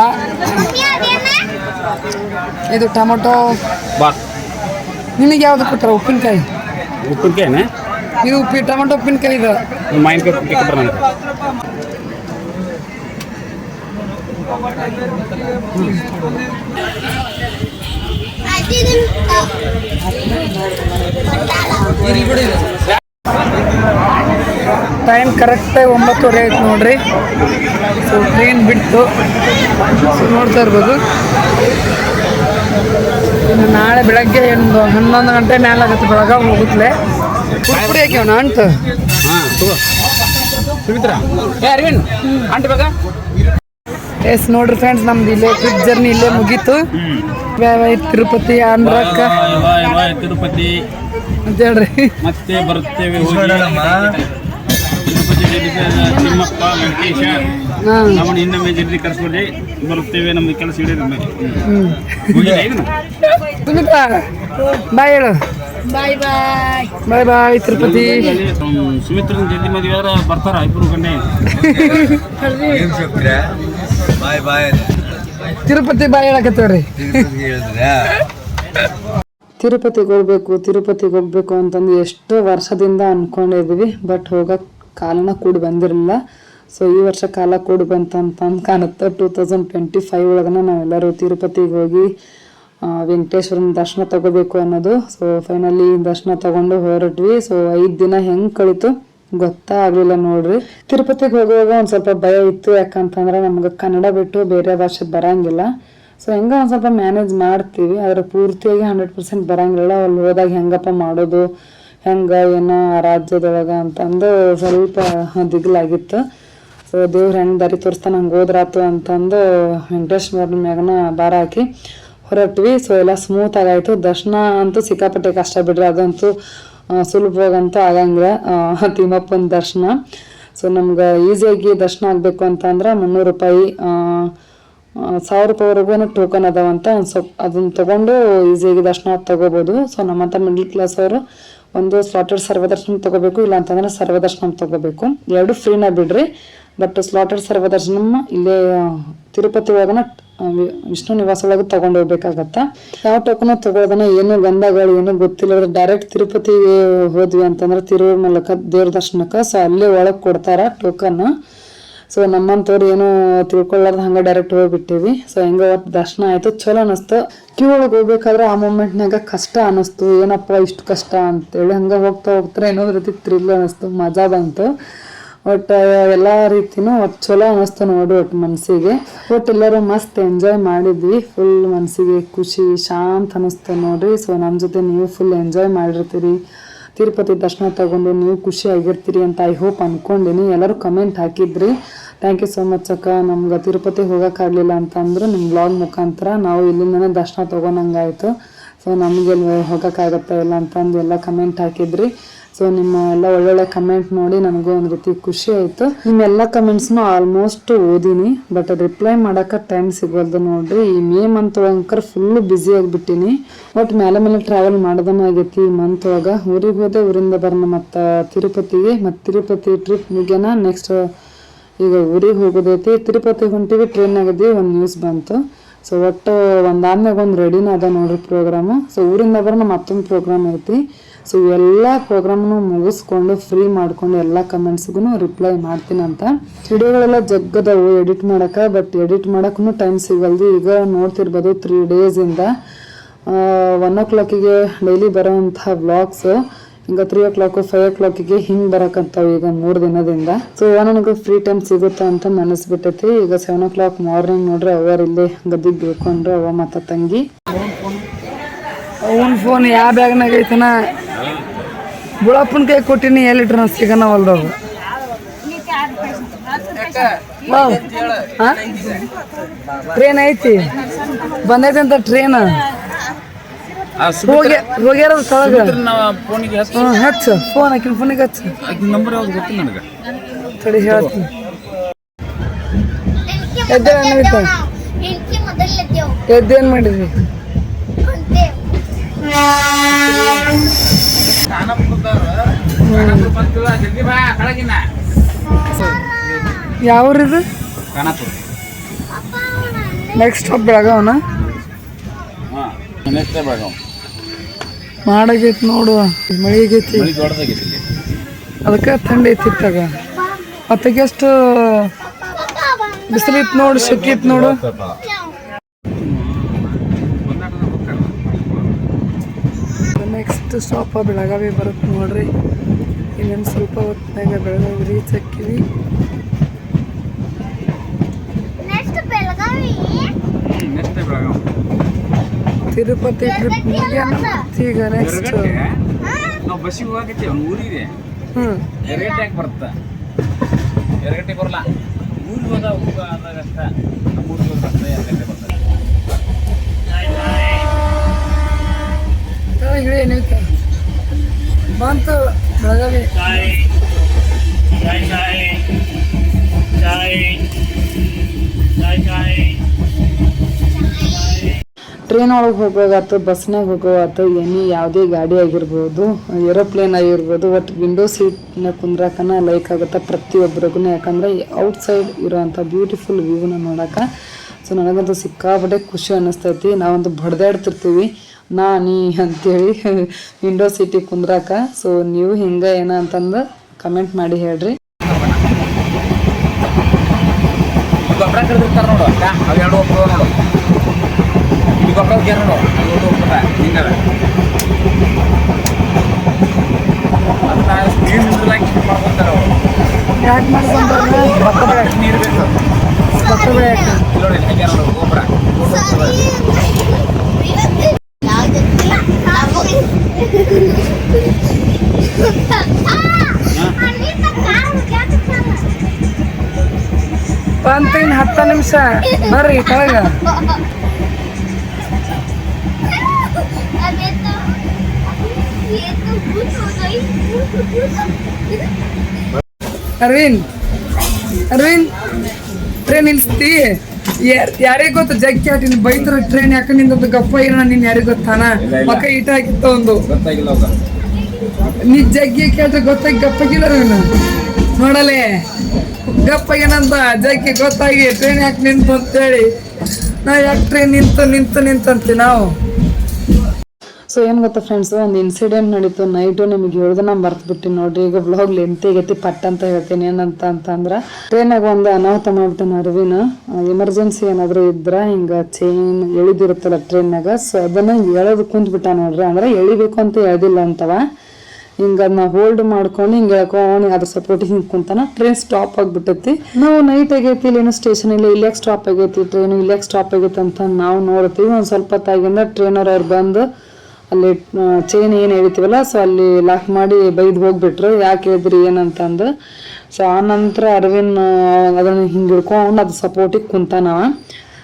ಇದು ಟೊಮೆಟೊ. ಬಾತ್ ನಿನಗೆ ಯಾವ್ದು ಕೊಟ್ಟಾರ ಉಪ್ಪಿನಕಾಯಿ? ಉಪ್ಪಿನಕಾಯಿನೇ? ಇದು ಉಪ್ಪಿ ಟೊಮೆಟೊ ಉಪ್ಪಿನಕಾಯಿ ಇದು. ಮಾವಿನಕಾಯಿ ಉಪ್ಪಿನಕಾಯಿ ಟೈಮ್ ಕರೆಕ್ಟಾಗಿ ಒಂಬತ್ತುವರೆ ಆಯ್ತು ನೋಡ್ರಿ. ಸೊ ಟ್ರೈನ್ ಬಿಟ್ಟು ಸೊ ನೋಡ್ತಾ ಇರ್ಬೋದು. ಇನ್ನು ನಾಳೆ ಬೆಳಗ್ಗೆ ಒಂದು ಹನ್ನೊಂದು ಗಂಟೆ ಮೇಲೆ ಆಗುತ್ತೆ ಹೋಗುತ್ತೆ ಹೋಗುತ್ತಲೆ ಕುರ್ಕುರಿ ಹಾಕ್ಯವನ ಅಂಟು ಹಾಂ ಸುಮಿತ್ರಾ. ಏ ಅರವಿಂದ್. ಅಂಟಿ ಎಸ್ ನೋಡ್ರಿ ಫ್ರೆಂಡ್ಸ್ ನಮ್ದು ಇಲ್ಲೇ ಟ್ರಿಪ್ ಜರ್ನಿ ಇಲ್ಲೇ ಮುಗೀತು. ಬಾಯ್ ಬಾಯ್ ತಿರುಪತಿ ಆಂಧ್ರಕ್ಕ. ತಿರುಪತಿ. ಅಂತ ಹೇಳ್ರಿ. ಮತ್ತೆ ಬರುತ್ತೇವೆ ತಿಮ್ಮಪ್ಪ ವೆಂಕಟೇಶ. ಅವನು ಇನ್ನೊಮ್ಮೆ ಕೆಲಸ ಸುಮಿತ್ರಾ ಬಾಯ್ ಹೇಳು. ಬಾಯ್ ಬಾಯ್. ಬಾಯ್ ಬಾಯ್ ತಿರುಪತಿ. ಸುಮಿತ್ರನ ಜಲ್ದಿ ಮದುವೆ ಆದ್ರೆ ಬರ್ತಾರ ಇಬ್ರು ಗಂಡೆ. ಬಾಯ್ ಬಾಯ್ ತಿರುಪತಿ ಬಾಯ್ ಹೇಳಕತ್ತವ್ರಿ. ಹೇಳಿದ್ರೆ? ತಿರುಪತಿಗೆ ಹೋಗ್ಬೇಕು ತಿರುಪತಿಗೆ ಹೋಗ್ಬೇಕು ಅಂತಂದು ಎಷ್ಟೋ ವರ್ಷದಿಂದ ಅನ್ಕೊಂಡಿದ್ವಿ ಬಟ್ ಹೋಗಕ್ಕೆ ಕಾಲನ ಕೂಡಿ ಬಂದಿರಲಿಲ್ಲ. ಸೊ ಈ ವರ್ಷ ಕಾಲ ಕೂಡಿ ಬಂತಂತಂದು ಕಾಣುತ್ತೆ. ಟೂ ತೌಸಂಡ್ ಟ್ವೆಂಟಿ ಫೈವ್ ಒಳಗನ ನಾವೆಲ್ಲರೂ ತಿರುಪತಿಗೆ ಹೋಗಿ ವೆಂಕಟೇಶ್ವರನ ದರ್ಶನ ತಗೋಬೇಕು ಅನ್ನೋದು. ಸೊ ಫೈನಲಿ ದರ್ಶನ ತಗೊಂಡು ಹೊರಟ್ವಿ. ಸೊ ಐದು ದಿನ ಹೆಂಗೆ ಕಳೀತು? ಗೊತ್ತಾ ಆಗಲಿಲ್ಲ ನೋಡ್ರಿ. ತಿರುಪತಿಗೆ ಹೋಗುವಾಗ ಒಂದು ಸ್ವಲ್ಪ ಭಯ ಇತ್ತು. ಯಾಕಂತಂದ್ರೆ ನಮ್ಗೆ ಕನ್ನಡ ಬಿಟ್ಟು ಬೇರೆ ಭಾಷೆ ಬರಂಗಿಲ್ಲ. ಸೊ ಹೆಂಗ ಒಂದು ಸ್ವಲ್ಪ ಮ್ಯಾನೇಜ್ ಮಾಡ್ತೀವಿ. ಆದ್ರೆ ಪೂರ್ತಿಯಾಗಿ ಹಂಡ್ರೆಡ್ ಪರ್ಸೆಂಟ್ ಬರಂಗಿಲ್ಲ. ಅಲ್ಲಿ ಹೋದಾಗ ಹೆಂಗಪ್ಪ ಮಾಡೋದು? ಹೆಂಗ ಏನೋ ರಾಜ್ಯದೊಳಗ ಅಂತಂದು ಸ್ವಲ್ಪ ದಿಗ್ಲಾಗಿತ್ತು. ಸೊ ದೇವ್ರು ಹೆಂಗೆ ದಾರಿ ತೋರಿಸ್ತಾನೆ ಹಂಗೆ ಹೋದ್ರಾತು ಅಂತಂದು ವೆಂಕಟೇಶ್ವರನ ಮ್ಯಾಗನ ಬಾರ ಹಾಕಿ ಹೊರಟ್ವಿ. ಸೊ ಎಲ್ಲ ಸ್ಮೂತ್ ಆಗಾಯ್ತು. ದರ್ಶನ ಅಂತೂ ಸಿಕ್ಕಾಪಟ್ಟೆ ಕಷ್ಟ ಬಿಡ್ರಿ. ಅದಂತೂ ಸುಲಭವಾಗಂತೂ ಆಗಂಗಿಲ್ಲ. ತಿಮ್ಮಪ್ಪನ ದರ್ಶನ. ಸೊ ನಮ್ಗೆ ಈಸಿಯಾಗಿ ದರ್ಶನ ಆಗಬೇಕು ಅಂತಂದ್ರೆ ಮುನ್ನೂರು ರೂಪಾಯಿ ಸಾವಿರ ರೂಪಾಯಿವರೆಗೂ ಟೋಕನ್ ಅದಾವಂತ ಸ್ವಲ್ಪ ಅದನ್ನ ತಗೊಂಡು ಈಸಿಯಾಗಿ ದರ್ಶನ ತಗೋಬೋದು. ಸೊ ನಮ್ಮಂಥ ಮಿಡ್ಲ್ ಕ್ಲಾಸ್ ಅವರು ಒಂದು ಸ್ಲಾಟೆಡ್ ಸರ್ವದರ್ಶನ ತಗೋಬೇಕು, ಇಲ್ಲ ಅಂತಂದ್ರೆ ಸರ್ವದರ್ಶನ ತಗೋಬೇಕು. ಎರಡು ಫ್ರೀನ ಬಿಡ್ರಿ ಬಟ್ ಸ್ಲಾಟೆಡ್ ಸರ್ವದರ್ಶನ ಇಲ್ಲೇ ತಿರುಪತಿ ಒಳಗನ ವಿಷ್ಣು ನಿವಾಸ ಒಳಗೆ ತಗೊಂಡು ಹೋಗ್ಬೇಕಾಗತ್ತ? ಯಾವ ಟೋಕನ್ ತಗೊಳ್ದನ, ಏನು ಗಂಧಗಳು, ಏನು ಗೊತ್ತಿಲ್ಲ. ಡೈರೆಕ್ಟ್ ತಿರುಪತಿಗೆ ಹೋದ್ವಿ ಅಂತಂದ್ರೆ ತಿರುಮಲಕ ದೇವ್ರ ದರ್ಶನಕ್ಕೆ. ಸೊ ಅಲ್ಲೇ ಒಳಗೆ ಕೊಡ್ತಾರ ಟೋಕನ್ ಸೊ ನಮ್ಮಂಥವ್ರು ಏನು ತಿಳ್ಕೊಳ್ಳಾರ್ದ ಹಂಗೆ ಡೈರೆಕ್ಟ್ ಹೋಗ್ಬಿಟ್ಟಿವಿ. ಸೊ ಹೆಂಗೆ ಒಟ್ಟು ದರ್ಶನ ಆಯ್ತು. ಚಲೋ ಅನಿಸ್ತು. ಕ್ಯೂ ಒಳಗೆ ಹೋಗ್ಬೇಕಾದ್ರೆ ಆ ಮೂಮೆಂಟ್ನಾಗ ಕಷ್ಟ ಅನಿಸ್ತು. ಏನಪ್ಪ ಇಷ್ಟು ಕಷ್ಟ ಅಂತೇಳಿ ಹಂಗೆ ಹೋಗ್ತಾ ಹೋಗ್ತಾರೆ ಏನೋ ರೀತಿ ಥ್ರಿಲ್ ಅನಿಸ್ತು. ಮಜಾ ಬಂತು. ಒಟ್ಟು ಎಲ್ಲ ರೀತಿನೂ ಒಟ್ಟು ಚಲೋ ಅನ್ನಿಸ್ತು ನೋಡಿ ಒಟ್ಟು ಮನಸ್ಸಿಗೆ ಒಟ್ಟು ಎಲ್ಲರೂ ಮಸ್ತ್ ಎಂಜಾಯ್ ಮಾಡಿದ್ವಿ. ಫುಲ್ ಮನಸ್ಸಿಗೆ ಖುಷಿ, ಶಾಂತ ಅನ್ನಿಸ್ತು ನೋಡ್ರಿ. ಸೊ ನಮ್ಮ ಜೊತೆ ನೀವು ಫುಲ್ ಎಂಜಾಯ್ ಮಾಡಿರ್ತೀರಿ. ತಿರುಪತಿ ದರ್ಶನ ತಗೊಂಡು ನೀವು ಖುಷಿ ಆಗಿರ್ತೀರಿ ಅಂತ ಐ ಹೋಪ್ ಅನ್ಕೊಂಡಿನಿ. ಎಲ್ಲರೂ ಕಮೆಂಟ್ ಹಾಕಿದ್ರಿ. ಥ್ಯಾಂಕ್ ಯು ಸೋ ಮಚ್ ಅಕ್ಕ. ನಮ್ಗೆ ತಿರುಪತಿ ಹೋಗೋಕ್ಕಾಗಲಿಲ್ಲ ಅಂತಂದ್ರೆ ನಿಮ್ಮ ಬ್ಲಾಗ್ ಮುಖಾಂತರ ನಾವು ಇಲ್ಲಿಂದನೇ ದರ್ಶನ ತೊಗೊಂಡಂಗಾಯಿತು. ಸೊ ನಮಗೆ ಹೋಗೋಕ್ಕಾಗತ್ತಾ ಇಲ್ಲ ಅಂತಂದು ಎಲ್ಲ ಕಮೆಂಟ್ ಹಾಕಿದ್ರಿ. ಸೊ ನಿಮ್ಮ ಎಲ್ಲ ಒಳ್ಳೊಳ್ಳೆ ಕಮೆಂಟ್ ನೋಡಿ ನನಗೂ ಒಂದು ರೀತಿ ಖುಷಿ ಆಯಿತು. ನಿಮ್ಮೆಲ್ಲ ಕಮೆಂಟ್ಸ್ನು ಆಲ್ಮೋಸ್ಟ್ ಓದಿನಿ ಬಟ್ ರಿಪ್ಲೈ ಮಾಡೋಕೆ ಟೈಮ್ ಸಿಗೋಲ್ದು ನೋಡ್ರಿ. ಈ ಮೇ ಮಂತ್ ಒಳಂಕರ್ ಫುಲ್ ಬ್ಯುಸಿ ಆಗಿಬಿಟ್ಟಿನಿ. ಒಟ್ಟು ಮೇಲೆ ಮೇಲೆ ಟ್ರಾವೆಲ್ ಮಾಡ್ದನ ಆಗೈತಿ ಈ ಮಂತ್ ಒಳಗೆ. ಊರಿಗೆ ಹೋದೆ ಊರಿಂದ ಬರೋಣ ಮತ್ತು ತಿರುಪತಿಗೆ ಮತ್ತು ತಿರುಪತಿ ಟ್ರಿಪ್ ಮುಗಿಯೋಣ ನೆಕ್ಸ್ಟ್ ಈಗ ಊರಿಗೆ ಹೋಗೋದೈತಿ. ತಿರುಪತಿ ಹೊಂಟಿವಿ ಟ್ರೈನಾಗದಿ ಒಂದು ನ್ಯೂಸ್ ಬಂತು. ಸೊ ಒಟ್ಟು ಒಂದಾದ್ಮೇಲೆ ಒಂದು ರೆಡಿನ ಅದ ನೋಡ್ರಿ ಪ್ರೋಗ್ರಾಮು ಸೊ ಊರಿಂದ ಬರೋಣ ಮತ್ತೊಂದು ಪ್ರೋಗ್ರಾಮ್ ಐತಿ. ಸೊ ಎಲ್ಲ ಪ್ರೋಗ್ರಾಮ್ನು ಮುಗಿಸ್ಕೊಂಡು ಫ್ರೀ ಮಾಡ್ಕೊಂಡು ಎಲ್ಲ ಕಮೆಂಟ್ಸ್ಗೂ ರಿಪ್ಲೈ ಮಾಡ್ತೀನಿ ಅಂತ. ವಿಡಿಯೋಗಳೆಲ್ಲ ಜಗ್ಗದವು ಎಡಿಟ್ ಮಾಡಕ್ಕೆ ಬಟ್ ಎಡಿಟ್ ಮಾಡೋಕ್ಕೂ ಟೈಮ್ ಸಿಗಲ್ದು. ಈಗ ನೋಡ್ತಿರ್ಬೋದು ತ್ರೀ ಡೇಸಿಂದ ಒನ್ ಓ ಕ್ಲಾಕಿಗೆ ಡೈಲಿ ಬರೋವಂಥ ವ್ಲಾಗ್ಸ್ ಈಗ ತ್ರೀ ಓ ಕ್ಲಾಕ್ ಫೈವ್ ಓ ಕ್ಲಾಕಿಗೆ ಹಿಂಗೆ ಬರೋಕ್ಕಂಥವು ಈಗ ಮೂರು ದಿನದಿಂದ. ಸೊ ನನಗೆ ಫ್ರೀ ಟೈಮ್ ಸಿಗುತ್ತೆ ಅಂತ ನೆನೆಸ್ಬಿಟ್ಟೈತಿ ಈಗ ಸೆವೆನ್ ಓ ಕ್ಲಾಕ್ ಮಾರ್ನಿಂಗ್ ನೋಡ್ರಿ ಅವರ್ ಇಲ್ಲೇ ಗದ್ದಿಗೆ ಬೀಳ್ಕೊಂಡ್ರು ಅವ ಮತ್ತ ತಂಗಿ. ಅವನ ಫೋನ್ ಯಾವ ಬ್ಯಾಗ್ನಾಗ ಐತನ? ಬುಳಪ್ಪನ ಕೈ ಕೊಟ್ಟಿನಿ ಎಲ್ಲಿಟ್ರ ಇಟ್ರ ಸಿಗನ ಹೊಲ್ದವ್ರು. ಟ್ರೈನ್ ಐತಿ. ಬಂದೈತಿ ಅಂತ ಟ್ರೈನ್ ಹೋಗಿ ಹೋಗ್ಯಾರ ತಳಗ ಹಚ್ಚು. ಫೋನ್ ಹಾಕಿನ ಫೋನಿಗೆ ಹಚ್ಚು. ನಂಬರ್ ಯಾವ್ದು ಗೊತ್ತಿಲ್ಲ ನನಗೆ. ಹೇಳ್ತೀನಿ. ಎದ್ದೇನು ಮಾಡಿದ್ವಿ ಕುಂತೇವು ಊರಿದು ನೆಕ್ಸ್ಟ್ ಸ್ಟಾಪ್ ಬೆಳಗಾವನ? ಮಾಡಾಗೈತಿ ನೋಡುವ ಮಳೆ ಆಗೈತಿ ಅದಕ್ಕೆ ಥಂಡಿ ಐತಿ ಇತ್ತಾಗ. ಮತ್ತಾಗ ಎಷ್ಟು ಬಿಸಿಲಿತ್ತು ನೋಡು ಶೆಕಿತ್ ನೋಡು. ನೆಕ್ಸ್ಟ್ ಸ್ವಲ್ಪ ಬೆಳಗಾವಿ ಬರುತ್ತೆ ನೋಡ್ರಿ. ಇನ್ನೊಂದು ಸ್ವಲ್ಪ ಹೊತ್ತಿನಾಗ ಬೆಳಗಾವಿ ರೀಚ್ ಹಾಕಿವಿ next Belagavi. Next Belgaum Tirupati trip ಈಗ ನೆಕ್ಸ್ಟ್ ನಾವು ಬಸ್ಸಿಗೆ ಹೋಗಕ್ಕೆ ಅವ್ನು ಊರಿಗೆ. ಹ್ಞೂ ಎರಗಟ್ಟೆಗೆ ಬರುತ್ತೆ? ಎರಗಟ್ಟೆಗೆ ಬರಲ್ಲ. ಊರಿಗೆ ಹೋದ ಹೋಗ ಆದಾಗ ಅಷ್ಟ ನಮ್ಮ ಊರಿಗೆ ಹೋದ್ರೆ ಅಷ್ಟೇ ಎರಗಟ್ಟೆ ಬರ್ತದೆ ಏನೈತೆ ಬಂತು ಬೆಳಗಾವಿ. ಟ್ರೈನ್ ಒಳಗೆ ಹೋಗೋಗಾತು ಬಸ್ನಾಗ ಹೋಗೋಗಾತು ಎನಿ ಯಾವುದೇ ಗಾಡಿ ಆಗಿರ್ಬೋದು ಏರೋಪ್ಲೇನ್ ಆಗಿರ್ಬೋದು ಒಟ್ಟು ವಿಂಡೋ ಸೀಟ್ನ ಕುಂದ್ರಕನ ಲೈಕ್ ಆಗುತ್ತೆ ಪ್ರತಿಯೊಬ್ಬರಿಗೂ ಯಾಕಂದ್ರೆ ಔಟ್ಸೈಡ್ ಇರೋವಂಥ ಬ್ಯೂಟಿಫುಲ್ ವ್ಯೂನ ನೋಡೋಕೆ ಸೊ ನನಗಂತೂ ಸಿಕ್ಕಾಪಟ್ಟೆ ಖುಷಿ ಅನ್ನಿಸ್ತೈತಿ. ನಾವಂತೂ ಬಡ್ದಾಡ್ತಿರ್ತೀವಿ. ನಾ ನೀ ಅಂತೇಳಿ ವಿಂಡೋ ಸಿಟಿ ಕುಂದ್ರಾಕ. ಸೊ ನೀವು ಹಿಂಗೆ ಏನ ಅಂತಂದು ಕಮೆಂಟ್ ಮಾಡಿ ಹೇಳ್ರಿ. ಗೊಬ್ಬರ ಕರೆದಿರ್ತಾರೆ ನೋಡು. ಅಕ್ಕ ಅವು ಎರಡು ಹೋಗ್ತದ ನೋಡು. ಇದು ಗೊಬ್ಬರ ಹೋಗ್ಯಾರ ನೋಡು. ಅದು ಎರಡು ಹೋಗ್ತದ ಹಿಂಗದ. ಅದನ್ನ ನೀರು ನಿಂದ್ರಲಾಕಿ ಮಾಡ್ಕೊಂತಾರೆ ಅವರು. ಯಾಕೆ ಮಾಡ್ಕೊಂಡ್ರೆ ಭತ್ತ ಬೆಳೆ ನೀರು ಬೇಕು. ಭತ್ತ ಬೆಳೆಯಕ್ಕೆ ನೋಡಿ ಹಾಕ್ಯಾರ ನೋಡು ಗೊಬ್ಬರ. ಬಂತ ಇನ್ನು ಹತ್ತು ನಿಮಿಷ ಬರ್ರಿ ಕೆಳಗ ಅರವಿಂದ್ ಅರವಿಂದ್ ಟ್ರೈನ್ ನಿಲ್ಸ್ತಿ ಯಾರಿಗೆ ಗೊತ್ತು? ಜಗ್ಗಿ ಹಾಟಿನ ಬೈತರ ಟ್ರೈನ್ ಯಾಕೆ ನಿಂದ ಗಪ್ಪ ಏನೋ ನಿನ್ ಯಾರಿಗೆ ಗೊತ್ತಾನ ಮಕ್ಕ ಈಟ ಹಾಕಿತ್ತ ಒಂದು ನೀ ಜಗ್ಗಿ ಕೇಳಿದ್ರೆ ಗೊತ್ತಾಗಿ ಗಪ್ಪಗಿಲ್ಲ ನೋಡಲೆ. ಗಪ್ಪಗೇನಂತ ಜಗ್ಗಿ ಗೊತ್ತಾಗಿ ಟ್ರೈನ್ ಯಾಕೆ ನಿಂತು ಅಂತೇಳಿ. ನಾ ಯಾಕೆ ಟ್ರೈನ್ ನಿಂತು ನಿಂತು ನಿಂತು ಅಂತೀವಿ ನಾವು? ಸೊ ಏನು ಗೊತ್ತಾ ಫ್ರೆಂಡ್ಸ್ ಒಂದು ಇನ್ಸಿಡೆಂಟ್ ನಡೀತು. ನೈಟು ನಿಮ್ಗೆ ಹೇಳ್ದೆ, ನಾನು ಬರ್ತ್ಬಿಟ್ಟು ನೋಡ್ರಿ. ಈಗ ಬ್ಲಾಗ್ ಲೆಂತ್ ಆಗೈತಿ, ಪಟ್ ಅಂತ ಹೇಳ್ತೀನಿ. ಏನಂತ ಅಂತಂದ್ರೆ ಟ್ರೈನಾಗ ಒಂದು ಅನಾಹುತ ಮಾಡ್ಬಿಟ್ಟೆ ಅರವಿನ ಎಮರ್ಜೆನ್ಸಿ ಏನಾದರೂ ಇದ್ರೆ, ಹಿಂಗೆ ಚೈನ್ ಎಳಿದಿರುತ್ತಲ್ಲ ಟ್ರೈನಾಗ ಸೊ ಅದನ್ನು ಎಳೆದು ಕುಂತ್ಬಿಟ್ಟ ನೋಡ್ರಿ. ಅಂದ್ರೆ ಎಳಿಬೇಕು ಅಂತ ಹೇಳ್ದಿಲ್ಲ ಅಂತವ. ಹಿಂಗೆ ಅದನ್ನ ಹೋಲ್ಡ್ ಮಾಡ್ಕೊಂಡು ಹಿಂಗೆ ಹೇಳ್ಕೊಂಡು ಅದ್ರ ಸಪೋರ್ಟ್ ಹಿಂಗೆ ಕುಂತಾನ. Train stop ಆಗಿಬಿಟ್ಟೈತಿ. ನಾವು ನೈಟ್ ಆಗೈತಿ ಇಲ್ಲೇನು ಸ್ಟೇಷನ್ ಇಲ್ಲ. ಇಲ್ಲಿಯಾಗ ಸ್ಟಾಪ್ ಆಗೈತಿ ಟ್ರೈನು ಇಲ್ಲಿಯಾಗ ಸ್ಟಾಪ್ ಆಗೈತಿ ಅಂತ ನಾವು ನೋಡ್ತೀವಿ. ಒಂದು ಸ್ವಲ್ಪ ಹೊತ್ತಾಗಿಂದ ಟ್ರೈನರ್ ಅವ್ರು ಬಂದು ಅಲ್ಲಿ ಚೈನ್ ಏನು ಹೇಳ್ತೀವಲ್ಲ ಸೊ ಅಲ್ಲಿ ಲಾಕ್ ಮಾಡಿ ಬೈದು ಹೋಗ್ಬಿಟ್ರು. ಯಾಕೆ ಹೇಳಿದ್ರಿ ಏನಂತಂದು ಸೊ ಆ ನಂತರ ಅರವಿಂದ್ ಅದನ್ನು ಹಿಂಗೆ ಹಿಡ್ಕೊಂಡು ಅದು ಸಪೋರ್ಟಿಗೆ ಕುಂತಾನ.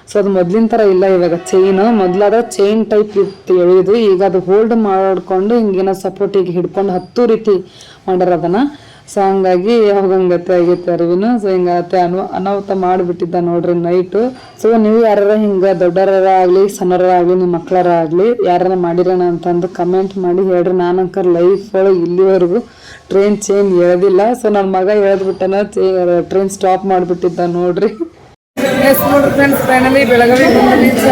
ಸೊ ಅದು ಮೊದ್ಲಿನ ಥರ ಇಲ್ಲ ಇವಾಗ ಚೈನ್ ಮೊದಲಾದ ಚೈನ್ ಟೈಪ್ ಇತ್ತು ಎಳೆಯೋದು ಈಗ ಅದು ಹೋಲ್ಡ್ ಮಾಡ್ಕೊಂಡು ಹಿಂಗೇನೋ ಸಪೋರ್ಟಿಗೆ ಹಿಡ್ಕೊಂಡು ಹತ್ತು ರೀತಿ ಮಾಡ್ಯಾರ ಅದನ್ನ. ಸೊ ಹಂಗಾಗಿ ಹೋಗಂಗತ್ತೆ ಆಗೈತೆ ಅರಿವಿನ ಸೊ ಹಿಂಗತ್ತೆ ಅನು ಅನಾಹುತ ಮಾಡಿಬಿಟ್ಟಿದ್ದ ನೋಡ್ರಿ ನೈಟು ಸೊ ನೀವು ಯಾರ ಹಿಂಗೆ ದೊಡ್ಡರ ಆಗಲಿ ಸಣ್ಣರ ಆಗಲಿ ನಿಮ್ಮ ಮಕ್ಕಳರ ಆಗಲಿ ಯಾರನ್ನ ಮಾಡಿರೋಣ ಅಂತಂದು ಕಮೆಂಟ್ ಮಾಡಿ ಹೇಳ್ರಿ. ನಾನು ಅಂಕರ್ ಲೈಫ್ ಒಳಗೆ ಇಲ್ಲಿವರೆಗೂ ಟ್ರೈನ್ ಚೇಂಜ್ ಎಳ್ದಿಲ್ಲ ಸೊ ನನ್ನ ಮಗ ಎಳ್ದ್ಬಿಟ್ಟನ ಟ್ರೈನ್ ಸ್ಟಾಪ್ ಮಾಡಿಬಿಟ್ಟಿದ್ದ ನೋಡ್ರಿ. Yes friends finally Belagavi reach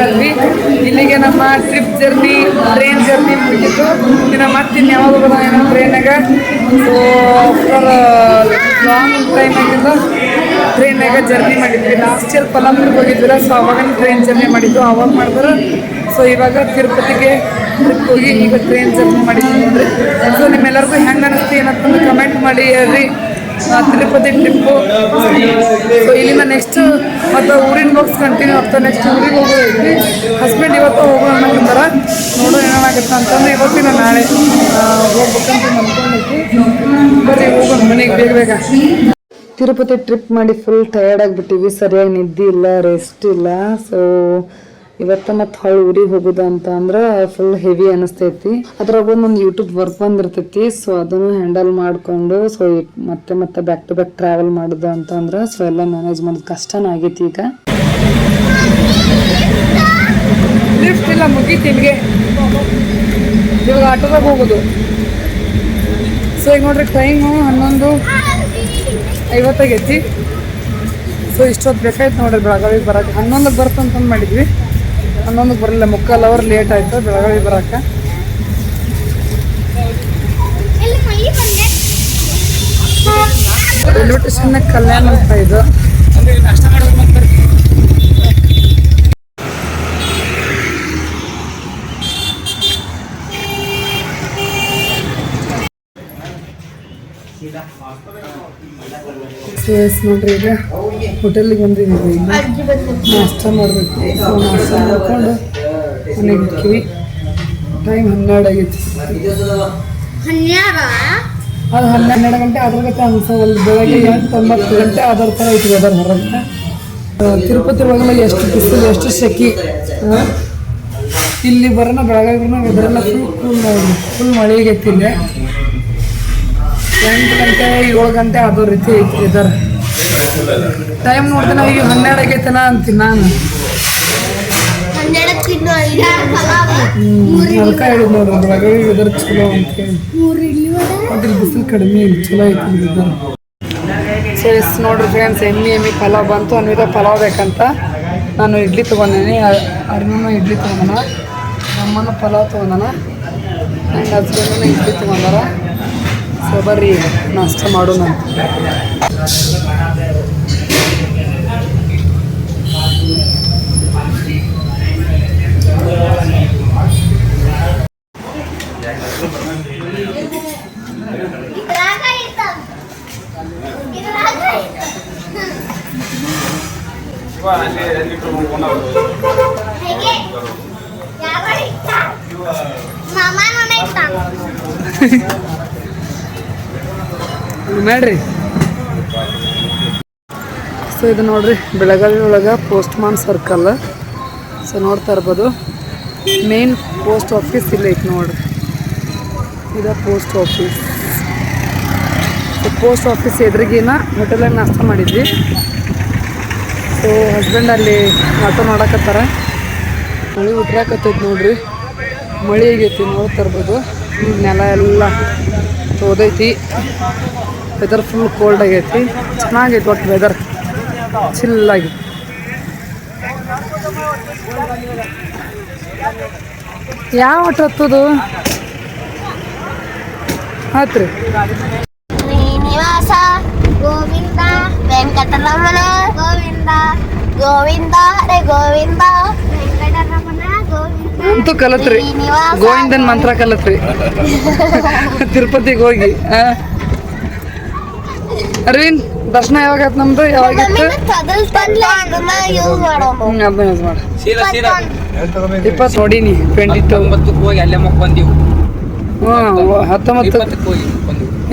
ಇಲ್ಲಿಗೆ ನಮ್ಮ ಟ್ರಿಪ್ ಜರ್ನಿ ಟ್ರೈನ್ ಜರ್ನಿ ಮುಗಿತು. ಇನ್ನು ಮತ್ತೆ ಯಾವಾಗ ಬರೋಣ ಏನೋ ಟ್ರೈನಾಗ ಸೊ ಲಾಂಗ್ ಟೈಮ್ ಆಗಿದ್ದು ಟ್ರೈನಾಗ ಜರ್ನಿ ಮಾಡಿದ್ವಿ. ಲಾಸ್ಟ್ ಇಯರ್ ಪಲಾಪುರ್ಗೆ ಹೋಗಿದ್ವಿಲ್ಲ ಸೊ ಅವಾಗ ಟ್ರೈನ್ ಜರ್ನಿ ಮಾಡಿದ್ದು, ಅವಾಗ ಮಾಡಿದ್ರು. ಸೊ ಇವಾಗ ತಿರುಪತಿಗೆ ಟ್ರಿಪ್ ಹೋಗಿ ಈಗ ಟ್ರೈನ್ ಜರ್ನಿ ಮಾಡಿದ್ವಿ ನೋಡ್ರಿ ಸೊ ನಿಮ್ಮೆಲ್ಲರಿಗೂ ಹೆಂಗೆ ಅನಿಸ್ತು ಏನಂತಂದು ಕಮೆಂಟ್ ಮಾಡಿ ಹೇಳ್ರಿ. ತಿರುಪತಿ ಟ್ರಿಪ್ಪು ಸೊ ಇಲ್ಲಿಂದ ನೆಕ್ಸ್ಟ್ ಮತ್ತು ಊರಿನ ಬಾಕ್ಸ್ ಕಂಟಿನ್ಯೂ ಆಗ್ತಾ ನೆಕ್ಸ್ಟ್ ಊರಿಗೆ ಹೋಗೋದೈತಿ ಹಸ್ಬೆಂಡ್ ಇವತ್ತು ಹೋಗೋಣ ಅನ್ನಕತ್ತಾರ ನೋಡೋ ಏನಾಗುತ್ತೆ ಅಂತಂದ್ರೆ ಇವತ್ತಿನ ನಾಳೆ ಹೋಗ್ಬೇಕಂತ ಅಂದ್ಕೊಂಡೈತಿ ಬರೀ ಹೋಗೋಣ ಮನೆಗೆ ಬೇಗ ಬೇಗ. ತಿರುಪತಿ ಟ್ರಿಪ್ ಮಾಡಿ ಫುಲ್ ಟಯರ್ಡ್ ಆಗಿಬಿಟ್ಟಿವಿ ಸರಿಯಾಗಿ ನಿದ್ದೆ ಇಲ್ಲ ರೆಸ್ಟ್ ಇಲ್ಲ. ಸೊ ಇವತ್ತು ಮತ್ತು ಹೊಳ್ಳಿ ಊರಿಗೆ ಹೋಗುದ ಅಂತ ಅಂದ್ರೆ ಫುಲ್ ಹೆವಿ ಅನಿಸ್ತೈತಿ. ಅದ್ರಾಗ ಒಂದೊಂದು ಯೂಟ್ಯೂಬ್ ವರ್ಕ್ ಬಂದಿರ್ತೈತಿ ಸೊ ಅದನ್ನು ಹ್ಯಾಂಡಲ್ ಮಾಡಿಕೊಂಡು ಸೊ ಮತ್ತೆ ಮತ್ತೆ ಬ್ಯಾಕ್ ಟು ಬ್ಯಾಕ್ ಟ್ರಾವೆಲ್ ಮಾಡೋದು ಅಂತ ಅಂದ್ರೆ ಸೊ ಎಲ್ಲ ಮ್ಯಾನೇಜ್ ಮಾಡೋದು ಕಷ್ಟನೇ ಆಗೈತಿ ಈಗ. ಲಿಫ್ಟ್ ಇವಾಗ ಹೋಗೋದು. ಸೊ ಈಗ ನೋಡ್ರಿ ಟೈಮು ಹನ್ನೊಂದು ಐವತ್ತಾಗೈತಿ ಸೊ ಇಷ್ಟೊತ್ತು ಬೇಕಾಯ್ತು ನೋಡ್ರಿ, ಬೆಳಗಾವಿಗೆ ಬರಕ್ಕೆ ಹನ್ನೊಂದಕ್ಕೆ ಬರ್ತಂತಂದು ಮಾಡಿದ್ವಿ. ಹನ್ನೊಂದಕ್ಕೆ ಬರಲಿಲ್ಲ ಮುಕ್ಕಾಲು ಅವರ್ ಲೇಟ್ ಆಯಿತು ಬೆಳಗಾವಿ ಬರಕ್ಕೆ ಇಲ್ಲಿ ಮಳಿ ಬಂದೆ ರೈಲ್ವೆ ಸ್ಟೇಷನ್ನಾಗ ಕಲ್ಯಾಣ ಅಂತ ಇದು ಸೊ ಎಸ್ ನೋಡ್ರಿ ಈಗ ಹೋಟೆಲಿಗೆ ಬಂದಿದ್ದೀವಿ. ನಾಷ್ಟ ಮಾಡಬೇಕು. ನಾಷ್ಟ ಮಾಡ್ಕೊಂಡು ಮನೆಗೆ ಹೋಗ್ತೀವಿ ಟೈಮ್ ಹನ್ನೆರಡು ಆಗೈತಿ ಅದು ಹನ್ನೆರಡು ಗಂಟೆ ಅದ್ರ ಗಂಟೆ ಅನ್ಸವಲ್ಲ ಬೆಳಗ್ಗೆ ಎಂಟು ಒಂಬತ್ತು ಗಂಟೆ ಅದರ ಥರ ಐತಿ ವೆದರ್ ಹೊರಗೆ. ತಿರುಪತಿ ಒಳಗೆಲ್ಲ ಎಷ್ಟು ಬಿಸಿಲು ಎಷ್ಟು ಸೆಖಿ ಇಲ್ಲಿ ಬರೋಣ ಬೆಳಗಾಗಿ ಬರೋಣ ವೆದರೆಲ್ಲ ಫುಲ್ ಕೂಲ್ ಫುಲ್ ಮಳೆಗೆ ಆಗೈತಿ ಇಲ್ಲಿ ಎಂಟು ಗಂಟೆ ಏಳು ಗಂಟೆ ಅದೋ ರೀತಿ ಐತಿ ವೆದರ್ ಟೈಮ್ ನೋಡಿದ್ರೆ ನಾವು ಈಗ ಹನ್ನೆರಡು ಆಗೈತನ ಅಂತೀನಿ ನಾನು. ಹೇಳಿದ್ ನೋಡ್ರಿ ವೆದರ್ ಚಲೋ ಅಂತ ಅದ್ರ ಬಿಸಿಲು ಕಡಿಮೆ ಇಲ್ಲ ಚಲೋ ಐತಿ ವೆದರ್ ಸೊ ಎಸ್ ನೋಡ್ರಿ ಫ್ರೆಂಡ್ಸ್ ಎಮ್ಮಿ ಎಮ್ಮಿ ಪಲಾವ್ ಬಂತು ಅನ್ವಿತ ಪಲಾವ್ ಬೇಕಂತ. ನಾನು ಇಡ್ಲಿ ತೊಗೊಂಡೇನಿ ಅರ್ಮಮ್ಮ ಇಡ್ಲಿ ತೊಗೊಂಡನ. ನಮ್ಮನ ಪಲಾವ್ ತೊಗೊಂಡನ. ನನ್ನ ಹಸ್ಬೆಂಡನ ಇಡ್ಲಿ ತೊಗೊಂಡಾರ ಸೊ ಬರ್ರಿ ನಾಷ್ಟ ಮಾಡೋಣ ಇದ್ರಾಗ ಇತ್ತ ಇದ್ರಾಗ ಇತ್ತ ಹೇಗೆ ಯಾವ ಇತ್ತ ಮಾಮ ನನ್ನ ಇತ್ತ ಮಾಡ್ರಿ ಸೊ ಇದು ನೋಡ್ರಿ, ಬೆಳಗಾವಿ ಒಳಗೆ ಪೋಸ್ಟ್ ಮಾನ್ ಸರ್ಕಲ್ ಸೊ ನೋಡ್ತಾ ಇರ್ಬೋದು ಮೇನ್ ಪೋಸ್ಟ್ ಆಫೀಸ್ ಇಲ್ಲ ಐತೆ ನೋಡ್ರಿ. ಇದು post office so post office ಎದುರಿಗಿನ ಹೋಟೆಲಾಗಿ ನಾಷ್ಟ ಮಾಡಿದ್ವಿ. ಸೊ ಹಸ್ಬೆಂಡ್ ಅಲ್ಲಿ ಆಟೋ ನೋಡಕತ್ತಾರ. ಮಳೆ ಉಟ್ರಾಕತ್ತೈತಿ ನೋಡ್ರಿ. ಮಳೆ ಆಗೈತಿ ನೋಡ್ತಾ ಇರ್ಬೋದು. ನೆಲ ಎಲ್ಲ ತೋದೈತಿ ವೆದರ್ ಫುಲ್ ಕೋಲ್ಡ್ ಆಗೈತಿ. ಚೆನ್ನಾಗೈತಿ ಒಟ್ಟು ವೆದರ್ ಚಿಲ್ಲಾಗಿ. ಯಾವ ಒಟ್ಟು ಹತ್ತದು? ಹತ್ರಿ. ಶ್ರೀನಿವಾಸ ಗೋವಿಂದ ವೆಂಕಟರಮಣ ಗೋವಿಂದ ಗೋವಿಂದ ರೇ ಗೋವಿಂದ ವೆಂಕಟರಮಣ ಗೋವಿಂದ. ಅಂತೂ ಕಲತ್ರಿ. ಗೋವಿಂದನ್ ಮಂತ್ರ ಕಲತ್ರಿ. ತಿರುಪತಿಗೆ ಹೋಗಿ? ಅರವಿಂದ್ ದರ್ಶನ ಯಾವಾಗ ನಮ್ದು ಯಾವಾಗಿತ್ತು ಅದನ್ನ ಯೂಸ್ ಸೀದಾ ಸೀದಾ ಇಪ್ಪತ್ತು ನೋಡೀನಿ ಟ್ವೆಂಟಿ ಟು ಹೋಗಿ ಅಲ್ಲೇ ಮಕ್ಕೊಂದಿವು ಹ್ಞೂ ಹತ್ತೊಂಬತ್ತು ಹೋಗಿ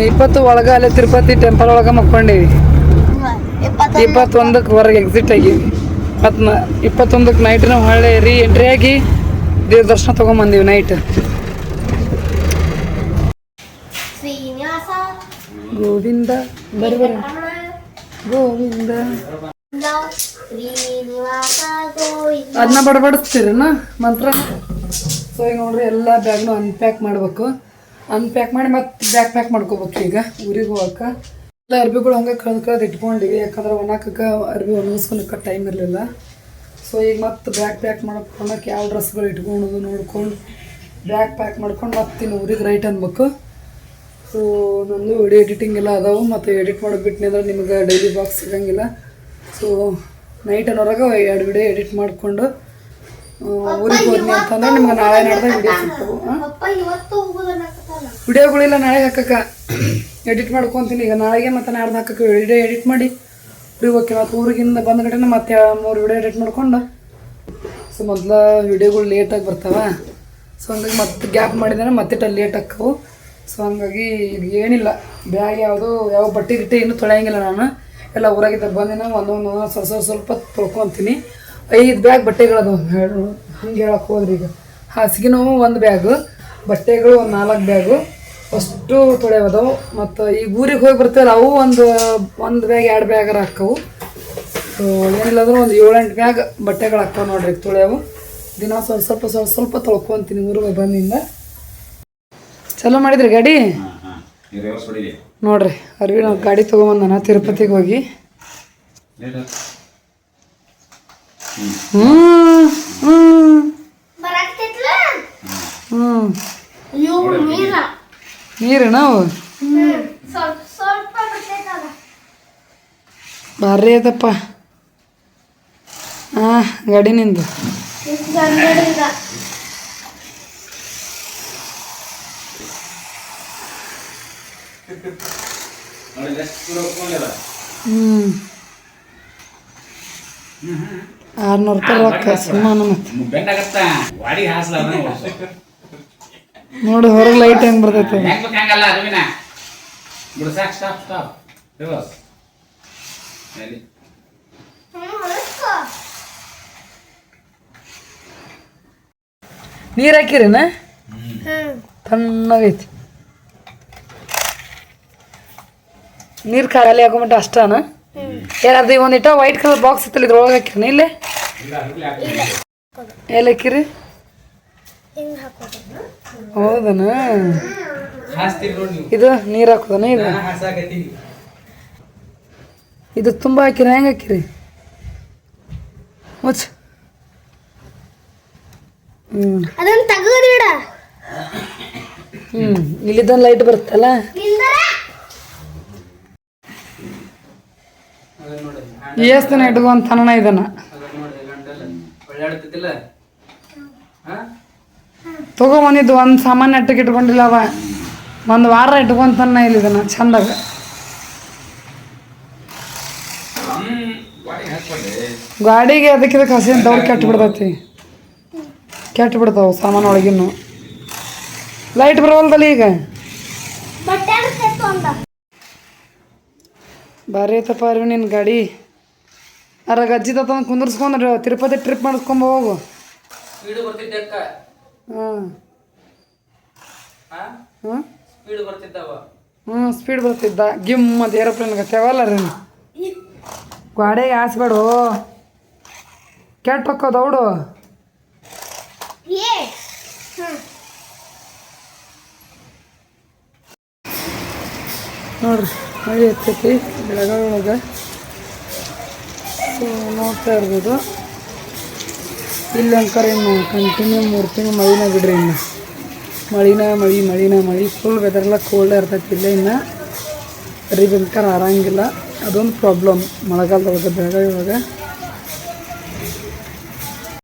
ಇಪ್ಪತ್ತು ಒಳಗ ಅಲ್ಲೇ ತಿರುಪತಿ ಟೆಂಪಲ್ ಒಳಗ ಮಕ್ಕೊಂಡೇವಿ. ಇಪ್ಪತ್ತೊಂದು ಇಪ್ಪತ್ತೊಂದಕ್ಕೆ ಹೊರಗೆ ಎಕ್ಸಿಟ್ ಆಗೀವಿ ಮತ್ತು ಇಪ್ಪತ್ತೊಂದಕ್ಕೆ ನೈಟ್ ನಾವು ಹೊಳ್ಳಿ ರೀ ಎಂಟ್ರಿ ಆಗಿ ದೇವ್ರ ದರ್ಶನ ತೊಗೊಂಬಂದೀವಿ ನೈಟ್ ಗೋವಿಂದ ಬರ್ಬರ ಗೋವಿಂದ. ಅದನ್ನ ಬಡಬಡಿಸ್ತೀರನ? ಮಂತ್ರ? ಸೊ ಈಗ ನೋಡ್ರಿ ಎಲ್ಲ ಬ್ಯಾಗ್ನು ಅನ್ಪ್ಯಾಕ್ ಮಾಡ್ಬೇಕು. ಅನ್ಪ್ಯಾಕ್ ಮಾಡಿ ಮತ್ತೆ ಬ್ಯಾಗ್ ಪ್ಯಾಕ್ ಮಾಡ್ಕೋಬೇಕು ಈಗ ಊರಿಗೆ ಹೋಗಕ್ಕೆ. ಎಲ್ಲ ಅರ್ಬಿಗಳು ಹಂಗೆ ಕಳ್ದು ಕಳೆದು ಇಟ್ಕೊಂಡಿವಿ ಯಾಕಂದ್ರೆ ಒಣಕಕ್ಕೆ ಅರ್ಬಿ ಒಣಗಿಸ್ಕೊಳಕ್ಕೆ ಟೈಮ್ ಇರಲಿಲ್ಲ. ಸೊ ಈಗ ಮತ್ತೆ ಬ್ಯಾಗ್ ಪ್ಯಾಕ್ ಮಾಡ್ಕೊಳಕ್ಕೆ ಯಾವ ಡ್ರೆಸ್ಗಳು ಇಟ್ಕೊಳೋದು ನೋಡ್ಕೊಂಡು ಬ್ಯಾಗ್ ಪ್ಯಾಕ್ ಮಾಡ್ಕೊಂಡು ಮತ್ತೆ ಇನ್ನು ಊರಿಗೆ ರೈಟ್ ಅನ್ಬೇಕು. ಸೊ ನಂದು ವಿಡಿಯೋ ಎಡಿಟಿಂಗ್ ಎಲ್ಲ ಅದಾವು ಮತ್ತು ಎಡಿಟ್ ಮಾಡೋದು ಬಿಟ್ಟಿನಿ ಅಂದ್ರೆ ನಿಮ್ಗೆ ಡೈಲಿ ಬಾಕ್ಸ್ ಸಿಗಂಗಿಲ್ಲ. ಸೊ ನೈಟ್ ಅನ್ನೋರಾಗ ಎರಡು ವಿಡಿಯೋ ಎಡಿಟ್ ಮಾಡಿಕೊಂಡು ಊರಿಗೆ ಹೋದ್ನಿ ಅಂತಂದ್ರೆ ನಿಮ್ಗೆ ನಾಳೆ ನಡೆದ ವಿಡಿಯೋ ಸಿಗ್ತವೆ ವಿಡಿಯೋಗಳಿಲ್ಲ ನಾಳೆ ಹಾಕಕ್ಕೆ. ಎಡಿಟ್ ಮಾಡ್ಕೊತೀನಿ ಈಗ ನಾಳೆಗೆ ಮತ್ತು ನಾಡ್ದು ಹಾಕಕ್ಕೆ ವಿಡಿಯೋ ಎಡಿಟ್ ಮಾಡಿ. ಊರಿಗೆ ಹೋಗಿ ಮತ್ತು ಊರಿಗಿಂದ ಬಂದ ಕಡೆನ ಮತ್ತೆ ಮೂರು ವಿಡಿಯೋ ಎಡಿಟ್ ಮಾಡ್ಕೊಂಡು. ಸೊ ಮೊದಲ ವಿಡಿಯೋಗಳು ಲೇಟಾಗಿ ಬರ್ತಾವ. ಸೊ ಹಂಗಾಗಿ ಮತ್ತೆ ಗ್ಯಾಪ್ ಮಾಡಿದ್ರೆ ಮತ್ತೆ ಲೇಟ್ ಆಕ್ಕವು ಸೊ ಹಂಗಾಗಿ ಇದು ಏನಿಲ್ಲ. ಬ್ಯಾಗ್ ಯಾವುದು ಯಾವ ಬಟ್ಟೆ ಗಿಟ್ಟೆ ಇನ್ನೂ ತೊಳೆಯಂಗಿಲ್ಲ ನಾನು. ಎಲ್ಲ ಊರಾಗಿದ್ದ ಬಂದಿನ, ಒಂದೊಂದು ಸ್ವಲ್ಪ ಸ್ವಲ್ಪ ಸ್ವಲ್ಪ ತೊಳ್ಕೊತೀನಿ. ಐದು ಬ್ಯಾಗ್ ಬಟ್ಟೆಗಳದು ಹಂಗೆ ಹೇಳಕ್ಕೆ ಹೋದ್ರಿ ಈಗ. ಹಾಸಿಗೆನೂ ಒಂದು ಬ್ಯಾಗು, ಬಟ್ಟೆಗಳು ಒಂದು ನಾಲ್ಕು ಬ್ಯಾಗು. ಅಷ್ಟು ತೊಳೆಯೋದು ಮತ್ತು ಈಗ ಊರಿಗೆ ಹೋಗಿ ಬರ್ತೀವಲ್ಲ, ಅವು ಒಂದು ಒಂದು ಬ್ಯಾಗ್, ಎರಡು ಬ್ಯಾಗರ ಹಾಕವು. ಸೊ ಏನಿಲ್ಲಾದ್ರೂ ಒಂದು ಏಳೆಂಟು ಬ್ಯಾಗ್ ಬಟ್ಟೆಗಳು ಹಾಕವು ನೋಡ್ರಿ ತೊಳೆಯವು. ದಿನ ಸ್ವಲ್ಪ ಸ್ವಲ್ಪ ಸ್ವಲ್ಪ ಸ್ವಲ್ಪ ತೊಳ್ಕೊತೀನಿ ಊರಿಗೆ ಬಂದಿಂದ. ಚಲೋ ಮಾಡಿದ್ರಿ ಗಾಡಿ? ನೋಡ್ರಿ ಅರ್ವಿ ನಾವು ಗಾಡಿ ತೊಗೊಂಬಂದಾನ ತಿರುಪತಿಗೆ ಹೋಗಿ. ಹ್ಞೂ ಹ್ಞೂ ನೀರ ನೀರು. ನಾವು. ಭಾರಿ ಅದಪ್ಪ. ಹಾಂ ಗಾಡಿ ನಿಂದು ಗಂಗಡಿಂದ ಹ್ಞೂ ಆರ್ನೂರು ರೂಪಾಯಿ ರೊಕ್ಕ ಸುಮ್ಮನೆ ಮತ್ತೆ. ನೋಡಿ ಹೊರಗೆ ಲೈಟ್ ಹೆಂಗ್ ಬರ್ತೈತೆ. ನೀರು ಹೆಂಗ್ ಹಂಗಲ್ಲ ಅದುವಿನ ಬಿಡು ಸಾಕು ಸ್ಟಾಪ್ ಸ್ಟಾಪ್ ರಿವರ್ಸ್ ಹೇಳಿ ಹ್ಮ್ ಹೊರಸ್ಕೋ ನೀರು ಹಾಕಿರಿನ ಹ್ಮ್ ತಣ್ಣಗೈತಿ ನೀರು ಖಾಲಿ ಹಾಕೊಂಬಿಟ್ಟು ಅಷ್ಟಾನ? ಏನಾದ್ರು ಒಂದು ಇಟ್ಟ ವೈಟ್ ಕಲರ್ ಬಾಕ್ಸ್ ಇತ್ತಲ್ಲ ಇದ್ರೊಳಗೆ ಹಾಕಿರಿ ಇಲ್ಲೇ? ಎಲ್ಲಿ ಹಾಕಿರಿ ಹೌದನ? ಇದು ನೀರು ಹಾಕೋದನ ಇದು? ಇದು ತುಂಬ ಹಾಕಿರಿ ಹೆಂಗೆ ಹಾಕಿರಿ? ಮುಚ್ಚ. ಹ್ಞೂ ಇಲ್ಲಿದ್ದೊಂದು ಲೈಟ್ ಬರುತ್ತಲ್ಲ? ಎಷ್ಟು ದಿನ ಇಟ್ಕೊಂತಾನ ಇದನ್ನ. ತಗೊಂಬಂದಿದ್ದು ನೋಡಿ ಗಂಟೆಲ್ಲ ಒಳ್ಳಾಡ್ತಿದ್ದಿಲ್ಲ ಹಾ? ತೊಗೊಂಬಂದಿದ್ದು ಒಂದು ಸಾಮಾನು ಅಟ್ಟಕ್ಕೆ ಇಟ್ಕೊಂಡಿಲ್ಲ ಅವ. ಒಂದು ವಾರ ಇಟ್ಕೊಂತಾನ ಇಲ್ಲಿ ಇದನ್ನ ಚಂದಾಗ. ಹಾಕ್ಕೊಳ್ಳಿ ಗಾಡಿಗೆ ಅದಕ್ಕೆ ಇದಕ್ಕೆ ಹಸಿ ದೌಡ್ ಕೆಟ್ಟು ಬಿಡ್ತೈತಿ. ಕೆಟ್ಟು ಬಿಡ್ತಾವ ಸಾಮಾನು ಒಳಗಿನ್ನು. ಲೈಟ್ ಬರವಲ್ದಲ್ಲ ಈಗ? ಭಾರಿ ಐತಪ್ಪ ಅರಿವು ನಿನ್ನ ಗಾಡಿ. ಅರ ಗಜ್ಜಿ ತಂದು ಕುಂದರ್ಸ್ಕೊಂಡ್ರೆ ತಿರುಪತಿ ಟ್ರಿಪ್ ಮಾಡಿಸ್ಕೊಂಬ ಹೋಗು. ಹಾಂ. ಹಾಂ? ಹಾ? ಹ್ಞೂ ಸ್ಪೀಡ್ ಬರ್ತಿದ್ದವ. ಹ್ಞೂ ಸ್ಪೀಡ್ ಬರ್ತಿದ್ದ. ಗಿಮ್ ಮತ್ತು ಏರೋಪ್ಲೇನ್ ಗತ್ಯಾವಲ್ಲ ರೀ ಗ್ವಾಡೆಗೆ ಆಸ್ಬೇಡು ಕೆಟ್ಟ ಹೊಕ್ಕೋ ದೌಡು ಏ ನೋಡ್ರಿ. ಮಳೆ ಎತ್ತೈತಿ ಬೆಳಗಾವಿ ಒಳಗೆ ಸೊ ನೋಡ್ತಾ ಇರ್ಬೋದು. ಇಲ್ಲಿ ಅಂಕರ್ ಇನ್ನು ಕಂಟಿನ್ಯೂ ಮೂರು ತಿಂಗಳು ಮಳಿನ ಬಿಡ್ರಿ ಇನ್ನು. ಮಳಿನ ಮಳಿ ಮಳಿನ ಮಳಿ. ಫುಲ್ ವೆದರ್ಲ್ಲ ಕೋಲ್ಡ್ ಇರ್ತೈತಿ ಇಲ್ಲೇ ಇನ್ನು. ಅರಿಬೇಕಾರ ಆರಂಗಿಲ್ಲ. ಅದೊಂದು ಪ್ರಾಬ್ಲಮ್ ಮಳೆಗಾಲದೊಳಗೆ ಬೆಳಗಾವಿ